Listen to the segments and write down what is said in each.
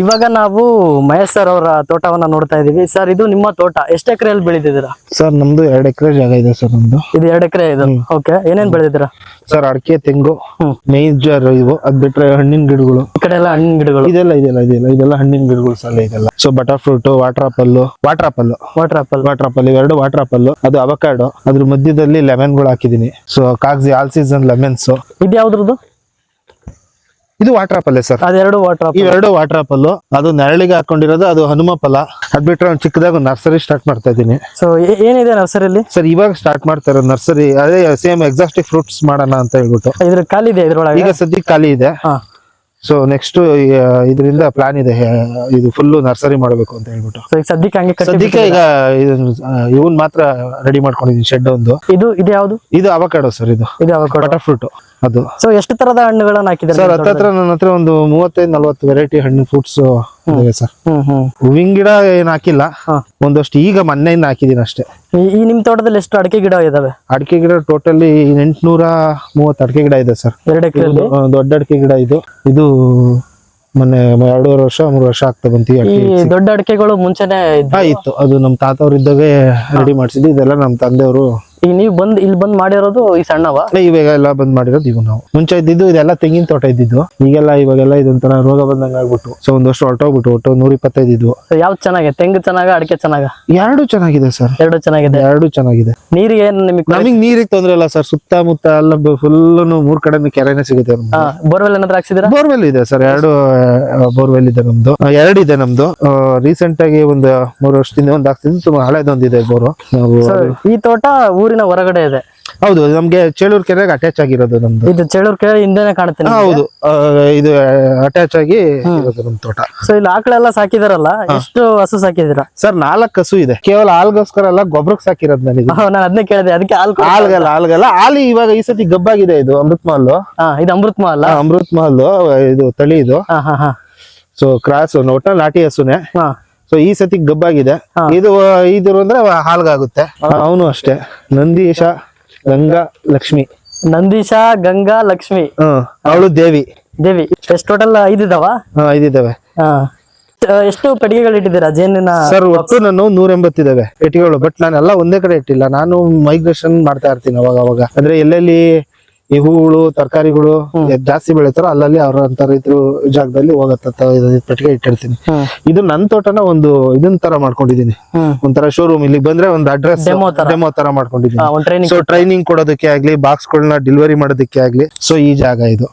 ಇವಾಗ ನಾವು ಮಹೇಶ್ ಸರ್ ಅವರ ತೋಟವನ್ನ ನೋಡ್ತಾ ಇದೀವಿ. ಸರ್ ಇದು ನಿಮ್ಮ ತೋಟ. ಎಷ್ಟು ಎಕರೆಯಲ್ಲಿ ಬೆಳೆದಿದ್ದೀರಾ? ಸರ್ ನಮ್ದು ಎರಡು ಎಕರೆ ಜಾಗ ಇದೆ ಸರ್ ನಮ್ದು. ಇದು ಎರಡು ಎಕರೆ ಇದೆ? ಓಕೆ ಏನೇನ್ ಬೆಳೆದಿದ್ದೀರಾ? ಸರ್ ಅಡಿಕೆ ತೆಂಗು. ಮೇಜರ್ ಇವು. ಅದ್ ಬಿಟ್ರೆ ಹಣ್ಣಿನ ಗಿಡಗಳು. ಈ ಕಡೆ ಎಲ್ಲ ಹಣ್ಣಿನ ಗಿಡಗಳು. ಇದೆಲ್ಲ ಇದೆಲ್ಲ ಇದೆಲ್ಲ ಇದೆಲ್ಲ ಹಣ್ಣಿನ ಗಿಡಗಳು ಸಲ ಇದೆಲ್ಲ. So butter fruit water apple water apple water apple water apple ಇವೆರಡು ವಾಟರ್ ಆಪಲ್ ಅದು ಅವಕಾಡೋ ಅದ್ರ ಮಧ್ಯದಲ್ಲಿ ಲೆಮನ್ಗಳು ಹಾಕಿದೀನಿ ಸೊ ಕಾಗಜಿ ಆಲ್ ಸೀಸನ್ ಲೆಮನ್ಸ್ ಇದು ಯಾವ್ದ್ರದ್ದು ಇದು ವಾಟರ್ ಆಪಲ್ ಸರ್ ಅದೆರಡು ವಾಟರ್ ಆಪಲ್ ಇವೆರಡು ವಾಟರ್ ಆಪಲ್ ಅದು ನೆರಳಿಗೆ ಹಾಕೊಂಡಿರೋದು ಅದು ಹನುಮಪಲ ಅದ್ ಬಿಟ್ರೆ ಒಂದು ಚಿಕ್ಕದಾಗ ನರ್ಸರಿ ಸ್ಟಾರ್ಟ್ ಮಾಡ್ತಾ ಇದೀನಿ. ಸೊ ಏನಿದೆ ನರ್ಸರಿಲಿ ಸರ್ ಇವಾಗ ಸ್ಟಾರ್ಟ್ ಮಾಡ್ತಾ ಇರೋದು ನರ್ಸರಿ ಅದೇ ಸೇಮ್ ಎಕ್ಸಾಸ್ಟಿಕ್ ಫ್ರೂಟ್ಸ್ ಮಾಡೋಣ ಅಂತ ಹೇಳ್ಬಿಟ್ಟು. ಇದ್ರ ಖಾಲಿ ಇದೆ ಇದ್ರೊಳಗೆ? ಈಗ ಸದ್ಯಕ್ಕೆ ಖಾಲಿ ಇದೆ. ಹಾ. ಸೊ ನೆಕ್ಸ್ಟ್ ಇದರಿಂದ ಪ್ಲಾನ್ ಇದೆ ಇದು ಫುಲ್ ನರ್ಸರಿ ಮಾಡಬೇಕು ಅಂತ ಹೇಳ್ಬಿಟ್ಟು. ಸದ್ಯಕ್ಕೆ ಸದ್ಯಕ್ಕೆ ಈಗ ಇವನ್ ಮಾತ್ರ ರೆಡಿ ಮಾಡ್ಕೊಂಡಿದೀನಿ ಶೆಡ್ ಒಂದು. ಇದು ಇದು ಯಾವ್ದು? ಇದು ಅವಕಾಡೋ ಸರ್ ಇದು. ಇದು ಅವಕಾಡೋ ಬಟರ್ ಫ್ರೂಟ್ ಅದು. ಸೊ ಎಷ್ಟು ತರದ ಹಣ್ಣುಗಳನ್ನ ಹಾಕಿದ್ದಾರೆ ಸರ್ ಹತ್ತತ್ರ ನನ್ನ ಹತ್ರ ಒಂದು ಮೂವತ್ತೈದು ನಲ್ವತ್ತು ವೆರೈಟಿ ಹಣ್ಣು ಫ್ರೂಟ್ಸ್ ಇದಾವೆ ಸರ್. ಹೂವಿನ ಗಿಡ ಏನ್ ಹಾಕಿಲ್ಲ. ಒಂದಷ್ಟು ಈಗ ಮೊನ್ನೆಯಿಂದ ಹಾಕಿದೀನಿ ಅಷ್ಟೇ. ಈ- ನಿಮ್ ತೋಟದಲ್ಲಿ ಎಷ್ಟು ಅಡಿಕೆ ಗಿಡ ಇದಾವೆ? ಅಡಿಕೆ ಗಿಡ ಟೋಟಲಿ ಎಂಟ್ನೂರ ಮೂವತ್ತು ಅಡಿಕೆ ಗಿಡ ಇದೆ ಸರ್. ಎರಡು ಎಕರೆ ದೊಡ್ಡ ಅಡಿಕೆ ಗಿಡ ಇದು. ಇದು ಮೊನ್ನೆ ಎರಡೂವರೆ ವರ್ಷ ಮೂರು ವರ್ಷ ಆಗ್ತಾ ಬಂತು ಈ ದೊಡ್ಡ ಅಡಿಕೆಗಳು ಮುಂಚೆನೆ. ಇತ್ತು. ಅದು ನಮ್ಮ ತಾತವ್ರಿದ್ದಾಗೆ ರೆಡಿ ಮಾಡಿಸಿದ್ದು. ಇದೆಲ್ಲ ನಮ್ಮ ತಂದೆಯವರು ಈಗ ನೀವು ಬಂದ್ ಇಲ್ಲಿ ಬಂದ್ ಮಾಡಿರೋದು ಈ ಸಣ್ಣವ? ಇವಾಗ ಎಲ್ಲ ಬಂದ್ ಮಾಡಿರೋದು ಇವು ನಾವು. ಮುಂಚೆ ಇದ್ದಿದ್ದು ಇದೆಲ್ಲ ತೆಂಗಿನ ತೋಟ ಇದ್ದಿದ್ದು. ಈಗೆಲ್ಲ ಇವಾಗೆಲ್ಲ ಇದೊಂಥರ ರೋಗ ಬಂದಂಗ ಆಗ್ಬಿಟ್ಟು ಸೊ ಒಂದಷ್ಟು ಹೊರಟೋಗ್ಬಿಟ್ಟು ಒಟ್ಟು ನೂರ ಇಪ್ಪತ್ತೈದು ಇದ್ವು ಯಾವ್ದು ಚೆನ್ನಾಗಿದೆ ತೆಂಗು ಚೆನ್ನಾಗ ಅಡಿಕೆ ಚೆನ್ನಾಗ? ಎರಡು ಚೆನ್ನಾಗಿದೆ ಸರ್. ಎರಡು ಚೆನ್ನಾಗಿದೆ. ಎರಡು ಚೆನ್ನಾಗಿದೆ. ನೀರಿಗೆ ಏನ್ ನಿಮಗೆ ನಮಗ್ ನೀರಿಗೆ ತೊಂದ್ರೆ ಇಲ್ಲ ಸರ್. ಸುತ್ತಮುತ್ತ ಎಲ್ಲ ಫುಲ್ ಮೂರ್ ಕಡೆ ಕೆರೆನೇ ಸಿಗುತ್ತೆ. ಬೋರ್ವೆಲ್ ಏನಾದ್ರು ಹಾಕ್ಸಿದ್ರೆ? ಬೋರ್ವೆಲ್ ಇದೆ ಸರ್. ಎರಡು ಬೋರ್ವೆಲ್ ಇದೆ ನಮ್ದು. ಆ, ಎರಡು ಇದೆ ನಮ್ದು. ರೀಸೆಂಟ್ ಆಗಿ ಒಂದು ಮೂರು ವರ್ಷದಿಂದ ಒಂದ್ ಆಗ್ತಿದ್ದು ತುಂಬಾ ಹಳೆದೊಂದಿದೆ ಬೋರ್. ನಾವು ಈ ತೋಟ ಊರಿನ ಹೊರಗಡೆ ಇದೆ. ಹೌದು ನಮ್ಗೆ ಚೇಳೂರ್ ಕೆರೆಗೆ ಅಟ್ಯಾಚ್ ಆಗಿರೋದು ನಮ್ದು. ಇದು ಚೇಳೂರ್ ಕೆರೆ ಹಿಂದೆನೆ ಕಾಣುತ್ತೆ ಹೌದು ಇದು ಅಟ್ಯಾಚ್ ಆಗಿ ಇರೋದು ನಮ್ ತೋಟ. ಸೊ ಇಲ್ಲಿ ಆಕಳೆಲ್ಲ ಸಾಕಿದಾರಲ್ಲ? ಎಷ್ಟು ಹಸು ಸಾಕಿದಿರ ಸರ್ ನಾಲ್ಕು ಹಸು ಇದೆ. ಕೇವಲ ಹಾಲ್ಗೋಸ್ಕರ ಅಲ್ಲ ಗೊಬ್ಬರಕ್ಕೆ ಸಾಕಿರೋದು ನನಗೆ ನಾನು ಅದನ್ನೇ ಕೇಳಿದೆ. ಅದಕ್ಕೆ ಹಾಲ್ ಹಾಲ್ಗಲ್ಲ ಹಾಲ್ಗಲ್ಲ. ಹಾಲು ಇವಾಗ ಈ ಸತಿ ಗಬ್ಬಾಗಿದೆ ಇದು ಅಮೃತ್ ಮಹಲ್ ಇದು ಅಮೃತ್ ಮಹಲ್ ಅಮೃತ್ ಮಹಲ್ ಇದು ತಳಿ ಇದು. ಹಾ ಹಾ ಹಾ. ಸೊ ಕ್ರಾಸ್ ನೋಟ ನಾಟಿ ಹಸುನೆ. ಹಾ. ಸೊ ಈ ಸತಿ ಗಬ್ಬಾಗಿದೆ. ಇದು ಇದು ಅಂದ್ರೆ ಹಾಲ್ಗಾಗುತ್ತೆ. ಅವನು ಅಷ್ಟೇ. ನಂದೀಶ ಗಂಗಾ ಲಕ್ಷ್ಮಿ. ನಂದೀಶ ಗಂಗಾ ಲಕ್ಷ್ಮಿ. ಹ್ಮ್ ಅವಳು ದೇವಿ. ದೇವಿ. ಎಷ್ಟು ಟೋಟಲ್ ಐದಿದಾವ ಐದಿದಾವೆ ಎಷ್ಟು ಪೆಟ್ಟಿಗೆಗಳು ಇಟ್ಟಿದ್ದೀರಾ? ಜೇನಿನ ಸರ್ ಒಟ್ಟು ನಾನು ನೂರ ಎಂಬತ್ತಿದ್ದಾವೆ ಪೆಟ್ಟಿಗೆಗಳು ಬಟ್ ನಾನೆಲ್ಲ ಒಂದೇ ಕಡೆ ಇಟ್ಟಿಲ್ಲ. ನಾನು ಮೈಗ್ರೇಷನ್ ಮಾಡ್ತಾ ಇರ್ತೀನಿ ಅವಾಗ ಅವಾಗ. ಅಂದ್ರೆ ಎಲ್ಲೆಲ್ಲಿ ಈ ಹೂಗಳು ತರಕಾರಿಗಳು ಜಾಸ್ತಿ ಬೆಳೀತಾರೋ ಅಲ್ಲಲ್ಲಿ ಅವ್ರ ಅಂತ ರೈತರು ಜಾಗದಲ್ಲಿ ಹೋಗತ್ತ ಪೆಟ್ಟಿಗೆ ಇಟ್ಟಿರ್ತೀನಿ. ಇದು ನನ್ನ ತೋಟನ ಒಂದು ಇದನ್ ತರ ಮಾಡ್ಕೊಂಡಿದೀನಿ ಒಂಥರ ಶೋರೂಮ್ ಇಲ್ಲಿ ಬಂದ್ರೆ ಒಂದು ಅಡ್ರೆಸ್. ಡೆಮೋ ತರ. ಮಾಡ್ಕೊಂಡಿದೀನಿ ಸೊ ಟ್ರೈನಿಂಗ್ ಕೊಡೋದಕ್ಕೆ ಆಗ್ಲಿ ಬಾಕ್ಸ್ ಗಳನ್ನ ಡೆಲಿವರಿ ಮಾಡೋದಕ್ಕೆ ಆಗ್ಲಿ ಸೊ ಈ ಜಾಗ ಇದು.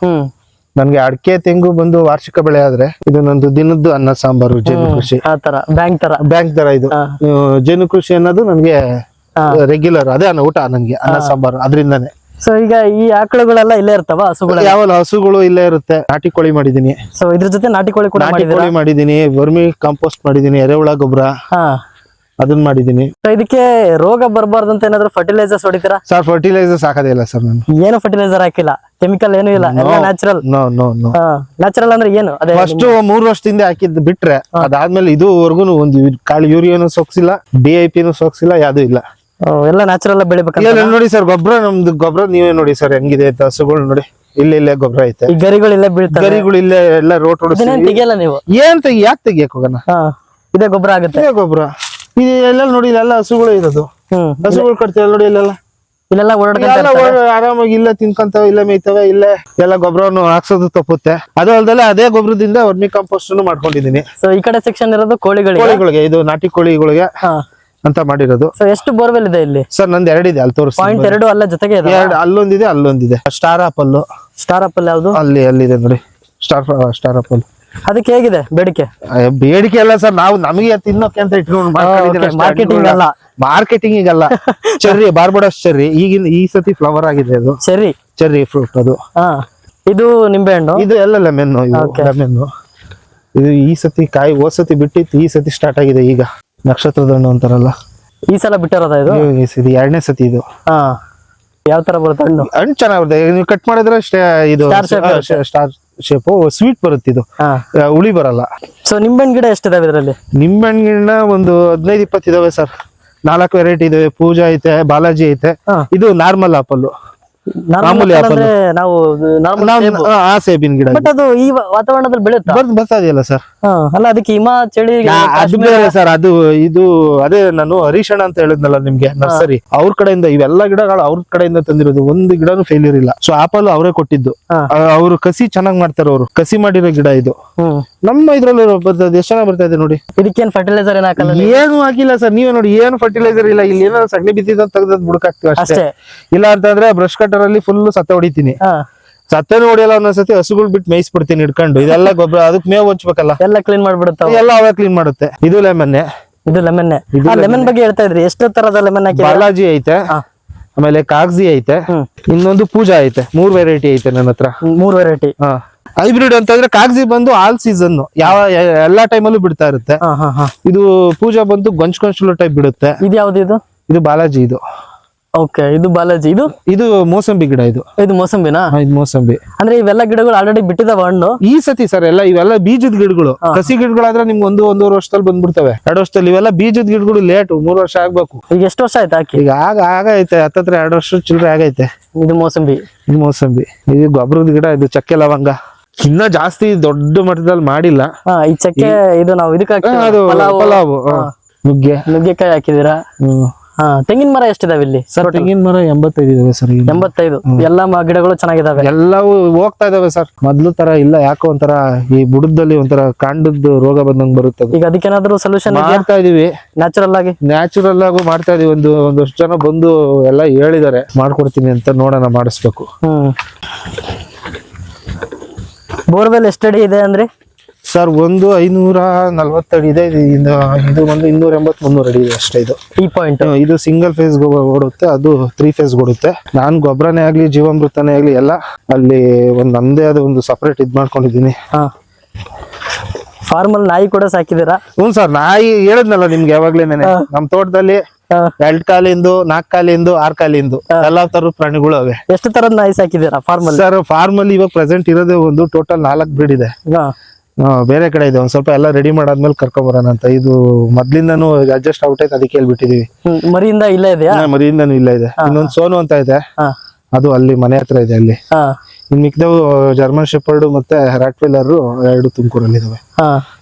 ನನ್ಗೆ ಅಡಿಕೆ ತೆಂಗು ಬಂದು ವಾರ್ಷಿಕ ಬೆಳೆ ಆದ್ರೆ ಇದು ನಂದು ದಿನದ್ದು ಅನ್ನ ಸಾಂಬಾರು ಜೇನು ಕೃಷಿ. ಆ ತರ ಬ್ಯಾಂಕ್ ತರ. ಬ್ಯಾಂಕ್ ತರ ಇದು. ಜೇನು ಕೃಷಿ ಅನ್ನೋದು ನನ್ಗೆ ರೆಗ್ಯುಲರ್ ಅದೇ ಅನ್ನ ಊಟ ನನ್ಗೆ ಅನ್ನ ಸಾಂಬಾರು ಅದರಿಂದಾನೆ. ಸೊ ಈಗ ಈ ಆಕಳುಗಳೆಲ್ಲ ಇಲ್ಲೇ ಇರ್ತಾವ ಹಸುಗಳು? ಯಾವ ಹಸುಗಳು ಇಲ್ಲೇ ಇರುತ್ತೆ. ನಾಟಿ ಕೋಳಿ ಮಾಡಿದೀನಿ ಸೊ ಇದ್ರ ಜೊತೆ ನಾಟಿ ಕೋಳಿ ಕೂಡ ನಾಟಿ ಕೋಳಿ ಮಾಡಿದೀನಿ ವರ್ಮಿ ಕಾಂಪೋಸ್ಟ್ ಮಾಡಿದೀನಿ ಎರೆಹುಳ ಗೊಬ್ಬರ. ಹಾ. ಅದನ್ನ ಮಾಡಿದೀನಿ ಸೊ ಇದಕ್ಕೆ ರೋಗ ಬರಬಾರ್ದು ಅಂತ ಏನಾದ್ರು ಫರ್ಟಿಲೈಸರ್ಸ್ ಹೊಡಿತೀರಾ? ಸರ್ ಫರ್ಟಿಲೈಸರ್ಸ್ ಹಾಕದೇ ಇಲ್ಲ ಸರ್ ನಾನು. ಏನು ಫರ್ಟಿಲೈಸರ್ ಹಾಕಿಲ್ಲ? ಕೆಮಿಕಲ್ ಏನು ಇಲ್ಲ ಎಲ್ಲ natural no no no natural ಅಂದ್ರೆ ಏನು? ಅದೇ ಫಸ್ಟ್ ಮೂರ್ ವರ್ಷದಿಂದ ಹಾಕಿದ್ ಬಿಟ್ರೆ ಅದಾದ್ಮೇಲೆ ಇದುವರೆಗೂ ಒಂದು ಕಾಳು ಯೂರಿಯಾನು ಸೋಕ್ಸಿಲ್ಲ ಡಿ ಐ ಪಿನು ಸೋಕ್ಸಿಲ್ಲ ಯಾವ್ದು ಇಲ್ಲ. ಎಲ್ಲ ನ್ಯಾಚುರಲ್ ಬೆಳಿಬೇಕು ಇಲ್ಲ ನೋಡಿ ಸರ್ ಗೊಬ್ಬರ ನಮ್ದು ಗೊಬ್ಬರ ನೀವೇ ನೋಡಿ ಸರ್ ಹೆಂಗಿದೆ ಅಂತ ಹಸುಗಳು ನೋಡಿ. ಇಲ್ಲ ಇಲ್ಲೇ ಗೊಬ್ಬರ ಐತೆ. ಗರಿಗಳು ಇಲ್ಲೇ ಬೀಳ್ತಾರೆ ಗರಿಗಳು ಇಲ್ಲೇ ಎಲ್ಲ ರೋಟ್ ತೆಗಿಯಲ್ಲ ನೀವು? ಏನ್ ತೆಗಿ ಯಾಕೆ ತೆಗಿಯಕ್ ಹೋಗೋಣ? ಇದೇ ಗೊಬ್ಬರ ಆಗುತ್ತೆ. ಇದೇ ಗೊಬ್ಬರ ಇದು ಎಲ್ಲ ನೋಡಿ ಇಲ್ಲೆಲ್ಲ ಹಸುಗಳು ಇರೋದು. ಹಸುಗಳು ಕಟ್ತೀವಿ ನೋಡಿ ಇಲ್ಲೆಲ್ಲ. ಇಲ್ಲೆಲ್ಲ ಓಡಾಡ್ತಾರೆ ಆರಾಮಾಗಿ ಇಲ್ಲ ತಿನ್ಕೊಂತಾವ ಇಲ್ಲ ಮೇಯ್ತಾವ ಇಲ್ಲ ಎಲ್ಲ ಗೊಬ್ಬರವನ್ನು ಹಾಕ್ಸೋದು ತಪ್ಪುತ್ತೆ. ಅದು ಅಲ್ಲದೆ ಅದೇ ಗೊಬ್ಬರದಿಂದ ವರ್ಮಿ ಕಾಂಪೋಸ್ಟ್ ಮಾಡ್ಕೊಂಡಿದೀನಿ ಸೊ ಈ ಕಡೆ ಸೆಕ್ಷನ್ ಇರೋದು ಕೋಳಿಗಳಿಗೆ? ಕೋಳಿಗಳಿಗೆ ಇದು ನಾಟಿ ಕೋಳಿಗಳಿಗೆ. ಅಂತ ಮಾಡಿರೋದು. ಎಷ್ಟು ಬೋರ್ವೆಲ್ ಇದೆ ಇಲ್ಲಿ? ಸರ್ ನಂದು ಎರಡಿದೆ ಅಲ್ಲಿ ತೋರಿಸ್ತೀನಿ ಪಾಯಿಂಟ್ ಎರಡು ಅಲ್ಲ ಜೊತೆಗೆ ಎರಡು ಅಲ್ಲೊಂದಿದೆ ಅಲ್ಲೊಂದಿದೆ. ಸ್ಟಾರ್ ಆಪಲ್ ಸ್ಟಾರ್ ಆಪಲ್ ಯಾವ್ದು? ಅಲ್ಲಿ ಅಲ್ಲಿದೆ ನೋಡಿ. ಸ್ಟಾರ್ ಸ್ಟಾರ್ ಆಪಲ್ ಅದಕ್ಕೆ ಹೇಗಿದೆ ಬೇಡಿಕೆ? ಬೇಡಿಕೆ ಅಲ್ಲ ಸರ್ ನಾವು ನಮಗೆ ತಿನ್ನೋಕೆ ಅಂತ ಇಟ್ಕೊಂಡು ಮಾರ್ಕೆಟಿಂಗ್ ಅಲ್ಲ. ಮಾರ್ಕೆಟಿಂಗ್ ಅಲ್ಲ ಚರ್ರಿ ಬಾರ್ಬಡಸ್ ಚೆರ್ರಿ ಈಗಿನ ಈ ಸತಿ ಫ್ಲವರ್ ಆಗಿದೆ ಅದು. ಸರಿ ಚೆರ್ರಿ ಫ್ರೂಟ್ ಅದು. ಹಾ. ಇದು ನಿಂಬೆ ಹಣ್ಣು? ಇದು ಎಲ್ಲ ಲೆಮೆನ್ ಲೆಮೆನ್ ಇದು ಈ ಸತಿ ಕಾಯಿ ಹೋದ್ ಸತಿ ಬಿಟ್ಟಿತ್ತು ಈ ಸತಿ ಸ್ಟಾರ್ಟ್ ಆಗಿದೆ ಈಗ. ನಕ್ಷತ್ರದ ಹಣ್ಣು ಅಂತಾರಲ್ಲ. ಈ ಸಲ ಬಿಟ್ಟಿರೋದ ಇದು? ಇದು ಎರಡನೇ ಸತಿ ಇದು. ಹಾ. ಯಾವ ತರ ಬರುತ್ತೆ ಹಣ್ಣು? ಹಣ್ಣು ಚೆನ್ನಾಗಿ ಬರುತ್ತೆ. ನೀವು ಕಟ್ ಮಾಡಿದ್ರೆ ಅಷ್ಟೇ ಇದು ಸ್ಟಾರ್ ಶೇಪ್ ಸ್ವೀಟ್ ಬರುತ್ತೆ. ಇದು. ಹುಳಿ ಬರಲ್ಲ. ಸೊ ನಿಂಬೆಹಣ್ಣು ಗಿಡ ಎಷ್ಟಿದಾವೆ ಇದರಲ್ಲಿ? ನಿಂಬೆಹಣ್ಣಿನ ಒಂದು ಹದಿನೈದು ಇಪ್ಪತ್ತಿದಾವೆ ಸರ್. ನಾಲ್ಕು ವೆರೈಟಿ ಇದಾವೆ. ಪೂಜಾ ಐತೆ ಬಾಲಾಜಿ ಐತೆ. ಇದು ನಾರ್ಮಲ್ ಆಪಲ್ ಅಂದ್ರೆ ನಾವು ನಾವು ಆ ಸೇಬಿನ ಗಿಡ ಬಟ್ ಅದು ಈ ವ- ವಾತಾವರಣದಲ್ಲಿ ಬೆಳೆಯುತ್ತಾ? ಬರ್ದ್ ಬರ್ತಾ ಇದೆಯಲ್ಲ ಸರ್. ಹಾ, ಅಲ್ಲ ಅದಕ್ಕೆ ಹಿಮ ಚಳಿ ಅದು ಬೇರೆ ಸರ್ ಅದು ಇದು ಅದೇ ನಾನು ಹರೀಶಣ್ಣ ಅಂತ ಹೇಳಿದ್ನಲ್ಲ ನಿಮ್ಗೆ ನರ್ಸರಿ. ಅವ್ರ ಕಡೆಯಿಂದ ಇವೆಲ್ಲ ಗಿಡಗಳು ಅವ್ರ ಕಡೆಯಿಂದ ತಂದಿರೋದು ಒಂದು ಗಿಡನು ಫೇಲ್ಯೂರ್ ಇಲ್ಲ ಸೊ ಆಪಲ್ ಅವರೇ ಕೊಟ್ಟಿದ್ದು. ಹಾ. ಅವರು ಕಸಿ ಚೆನ್ನಾಗ್ ಮಾಡ್ತಾರೆ ಅವರು ಕಸಿ ಮಾಡಿರೋ ಗಿಡ ಇದು. ಹ್ಮ್. ನಮ್ಮ ಇದ್ರಲ್ಲಿ ಬರ್ತದೆ ಎಷ್ಟು ಜನ ಬರ್ತಾ ಇದೆ ನೋಡಿ. ಇದಕ್ಕೇನ್ ಫರ್ಟಿಲೈಸರ್ ಏನ್ ಹಾಕಲ್ಲ? ಏನು ಹಾಕಿಲ್ಲ ಸರ್ ನೀವೇ ನೋಡಿ ಏನು ಫರ್ಟಿಲೈಸರ್ ಇಲ್ಲ ಇಲ್ಲಿ ಏನಾದ್ರು ಸಗಣಿ ಬಿದ್ದಿದ್ದ ತೆಗೆದ್ ಬುಡಕಾಕ್ತಿವಿ ಅಷ್ಟೇ. ಇಲ್ಲ ಅಂತಂದ್ರೆ ಬ್ರಷ್ ಕಟರ್ ಅಲ್ಲಿ ಫುಲ್ ಸತ್ತ ಹೊಡಿತೀನಿ. ಹಾ. ಸತ್ತೇನು ಹೊಡಿಯಲ್ಲ ಒಂದೊಂದ್ಸತಿ ಹಸುಗಳು ಬಿಟ್ಟು ಮೇಯಿಸ್ಬಿಡ್ತೀನಿ ಇಟ್ಕೊಂಡು ಇದೆಲ್ಲ ಗೊಬ್ಬರ ಅದಕ್ಕೆ ಮೇವ್ ಹಚ್ಬೇಕಲ್ಲ. ಎಲ್ಲ ಕ್ಲೀನ್ ಮಾಡ್ಬಿಡುತ್ತೆ ಎಲ್ಲ ಅವೇ ಕ್ಲೀನ್ ಮಾಡುತ್ತೆ. ಇದು ಲೆಮನ್ ಇದು ಲೆಮನ್ ಲೆಮನ್ ಬಗ್ಗೆ ಹೇಳ್ತಾ ಇದ್ರಿ ಎಷ್ಟು ತರದ ಲೆಮನ್ ಹಾಕಿ ಬಾಲಾಜಿ ಐತೆ ಹಾ. ಆಮೇಲೆ ಕಾಗಜಿ ಐತೆ. ಇನ್ನೊಂದು ಪೂಜಾ ಐತೆ ಮೂರ್ ವೆರೈಟಿ ಐತೆ ನನ್ನ ಹತ್ರ. ಮೂರ್ ವೆರೈಟಿ ಹೈಬ್ರಿಡ್ ಅಂತಂದ್ರೆ ಕಾಗ್ಜಿ ಬಂದು ಆಲ್ ಸೀಸನ್ ಯಾವ ಎಲ್ಲಾ ಟೈಮಲ್ಲೂ ಬಿಡ್ತಾ ಇರುತ್ತೆ. ಇದು ಪೂಜಾ ಬಂದು ಗೊಂಚ್ ಗೊಂಚಲು ಟೈಪ್ ಬಿಡುತ್ತೆ. ಇದು ಯಾವ್ದು ಇದು? ಇದು ಬಾಲಾಜಿ ಇದು. ಓಕೆ ಇದು ಬಾಲಾಜಿ. ಇದು? ಇದು ಮೋಸಂಬಿ ಗಿಡ ಇದು. ಇದು ಮೋಸಂಬಿನಾ? ಇದು ಮೋಸಂಬಿ. ಅಂದ್ರೆ ಇವೆಲ್ಲ ಗಿಡಗಳು ಆಲ್ರೆಡಿ ಬಿಟ್ಟಿದಾವ ಹಣ್ಣು? ಈ ಸತಿ ಸರ್ ಎಲ್ಲ ಇವೆಲ್ಲ ಬೀಜದ ಗಿಡಗಳು. ಕಸಿ ಗಿಡಗಳಾದ್ರೆ ನಿಮ್ಗೆ ಒಂದು ಒಂದೂವರೆ ವರ್ಷದಲ್ಲಿ ಬಂದ್ಬಿಡ್ತವೆ. ಎರಡು ವರ್ಷದಲ್ಲಿ ಇವೆಲ್ಲ ಬೀಜದ ಗಿಡಗಳು ಲೇಟ್ ಮೂರು ವರ್ಷ ಆಗ್ಬೇಕು. ಈಗ ಎಷ್ಟು ವರ್ಷ ಆಯ್ತು ಹಾಕಿ? ಈಗ ಆಗ ಆಗೈತೆ ಹತ್ತತ್ರ ಎರಡು ವರ್ಷ ಚಿಲ್ಲರೆ ಆಗೈತೆ. ಇದು ಮೋಸಂಬಿ. ಇದು ಮೋಸಂಬಿ. ಇದು ಗೊಬ್ಬರದ ಗಿಡ ಇದು ಚಕ್ಕೆ ಲವಂಗ. ಇನ್ನ ಜಾಸ್ತಿ ದೊಡ್ಡ ಮಟ್ಟದಲ್ಲಿ ಮಾಡಿಲ್ಲ. ಹಾ ಈ ಚಕ್ಕೆ ಇದು ನಾವು ಇದಕ್ಕೆ ಅದು ಪಲಾವು. ಪಲಾವು ಹಾ. ನುಗ್ಗೆ. ನುಗ್ಗೆಕಾಯಿ ಹಾಕಿದೀರಾ ಹಾ ತೆಂಗಿನ ಮರ ಎಷ್ಟಿದಾವೆ ಇಲ್ಲಿ? ಸರ್ ತೆಂಗಿನ ಮರ ಎಂಬತ್ತೈದು ಇದಾವೆ ಸರ್ ಈಗ. ಎಂಬತ್ತೈದು. ಎಲ್ಲಾ ಮ- ಗಿಡಗಳು ಚೆನ್ನಾಗಿದಾವೆ? ಎಲ್ಲವೂ ಹೋಗ್ತಾ ಇದಾವೆ ಸರ್. ಮೊದ್ಲು ತರ ಇಲ್ಲ ಯಾಕೋ ಒಂಥರ ಈ ಬುಡದಲ್ಲಿ ಒಂಥರ ಕಾಂಡದ್ದು ರೋಗ ಬಂದಂಗ್ ಬರುತ್ತೆ ಅದು. ಈಗ ಅದಕ್ಕೇನಾದ್ರೂ ಸೊಲ್ಯೂಷನ್ ಇದೆಯಾ? ಮಾಡ್ತಾ ಇದೀವಿ. ನ್ಯಾಚುರಲ್ ಆಗಿ? ನ್ಯಾಚುರಲ್ ಆಗು ಮಾಡ್ತಾ ಇದೀವಿ. ಒಂದು ಒಂದಷ್ಟು ಜನ ಬಂದು ಎಲ್ಲ ಹೇಳಿದಾರೆ ಮಾಡ್ಕೊಡ್ತೀನಿ ಅಂತ ನೋಡೋಣ ಮಾಡಿಸ್ಬೇಕು. ಹ್ಮ್. ಬೋರ್ವೆಲ್ ಎಷ್ಟಡಿ ಇದೆ ಅಂದ್ರೆ? ಸರ್ ಒಂದು ಐನೂರ ನಲ್ವತ್ತಡಿ ಇದೆ. ಇದು ಇದು ಒಂದು ಇನ್ನೂರ ಎಂಬತ್ ಮುನ್ನೂರ ಅಡಿ ಇದೆ ಅಷ್ಟೇ ಇದು. ಈ ಪಾಯಿಂಟ್ ಇದು ಸಿಂಗಲ್ ಫೇಸ್ ಓಡುತ್ತೆ. ಅದು ತ್ರೀ ಫೇಸ್ ಓಡುತ್ತೆ. ನಾನು ಗೊಬ್ಬರನೇ ಆಗ್ಲಿ ಜೀವಾಮೃತನೇ ಆಗ್ಲಿ ಎಲ್ಲ ಅಲ್ಲಿ ಒಂದು ನಮ್ದೇ ಆದ ಒಂದು ಸಪರೇಟ್ ಇದ್ ಮಾಡ್ಕೊಂಡಿದ್ದೀನಿ. ಹಾ. ಫಾರ್ಮಲ್ ನಾಯಿ ಕೂಡ ಸಾಕಿದೀರಾ ಹ್ಞೂ ಸರ್ ನಾಯಿ ಹೇಳಿದ್ನಲ್ಲ ನಿಮ್ಗೆ ಯಾವಾಗ್ಲೇನೆ. ನಮ್ಮ ತೋಟದಲ್ಲಿ. ಎರಡ್ ಕಾಲಿಂದು ನಾಲ್ಕ್ ಕಾಲಿಂದು ಆರ್ ಕಾಲಿಂದು ಎಲ್ಲಾ ತರ ಪ್ರಾಣಿಗಳು ಅವೆ. ಎಷ್ಟು ತರದ್ ನಾಯಿ ಸಾಕಿದೀರಾ ಫಾರ್ಮಲ್ ಸರ್ ಫಾರ್ಮ್ ಅಲ್ಲಿ ಇವಾಗ ಪ್ರೆಸೆಂಟ್ ಇರೋದೇ ಒಂದು ಟೋಟಲ್ ನಾಲ್ಕ್ ಬ್ರೀಡ್ ಇದೆ. ಬೇರೆ ಕಡೆ ಇದೆ. ಒಂದ್ ಸ್ವಲ್ಪ ಎಲ್ಲ ರೆಡಿ ಮಾಡಾದ್ಮೇಲೆ ಕರ್ಕೊಂಬರೋಣ ಅಂತ. ಇದು ಮೊದ್ಲಿಂದಾನು ಅಡ್ಜಸ್ಟ್ ಔಟ್ ಅದಕ್ಕೆ ಹೇಳ್ಬಿಟ್ಟಿದೀವಿ. ಮರಿಯಿಂದ ಇಲ್ಲ ಇದೆ ಮರಿಯಿಂದಾನು ಇಲ್ಲ ಇದೆ. ಇನ್ನೊಂದ್ ಸೋನು ಅಂತ ಇದೆ. ಅದು ಅಲ್ಲಿ ಮನೆ ಹತ್ರ ಇದೆ ಅಲ್ಲಿ. ಇನ್ ಮಿಕ್ದವು ಜರ್ಮನ್ ಶೆಪರ್ಡ್ ಮತ್ತೆ ರಾಟ್ವಿಲ್ಲರ್ ಎರಡು ತುಮಕೂರಲ್ಲಿ ಇದಾವೆ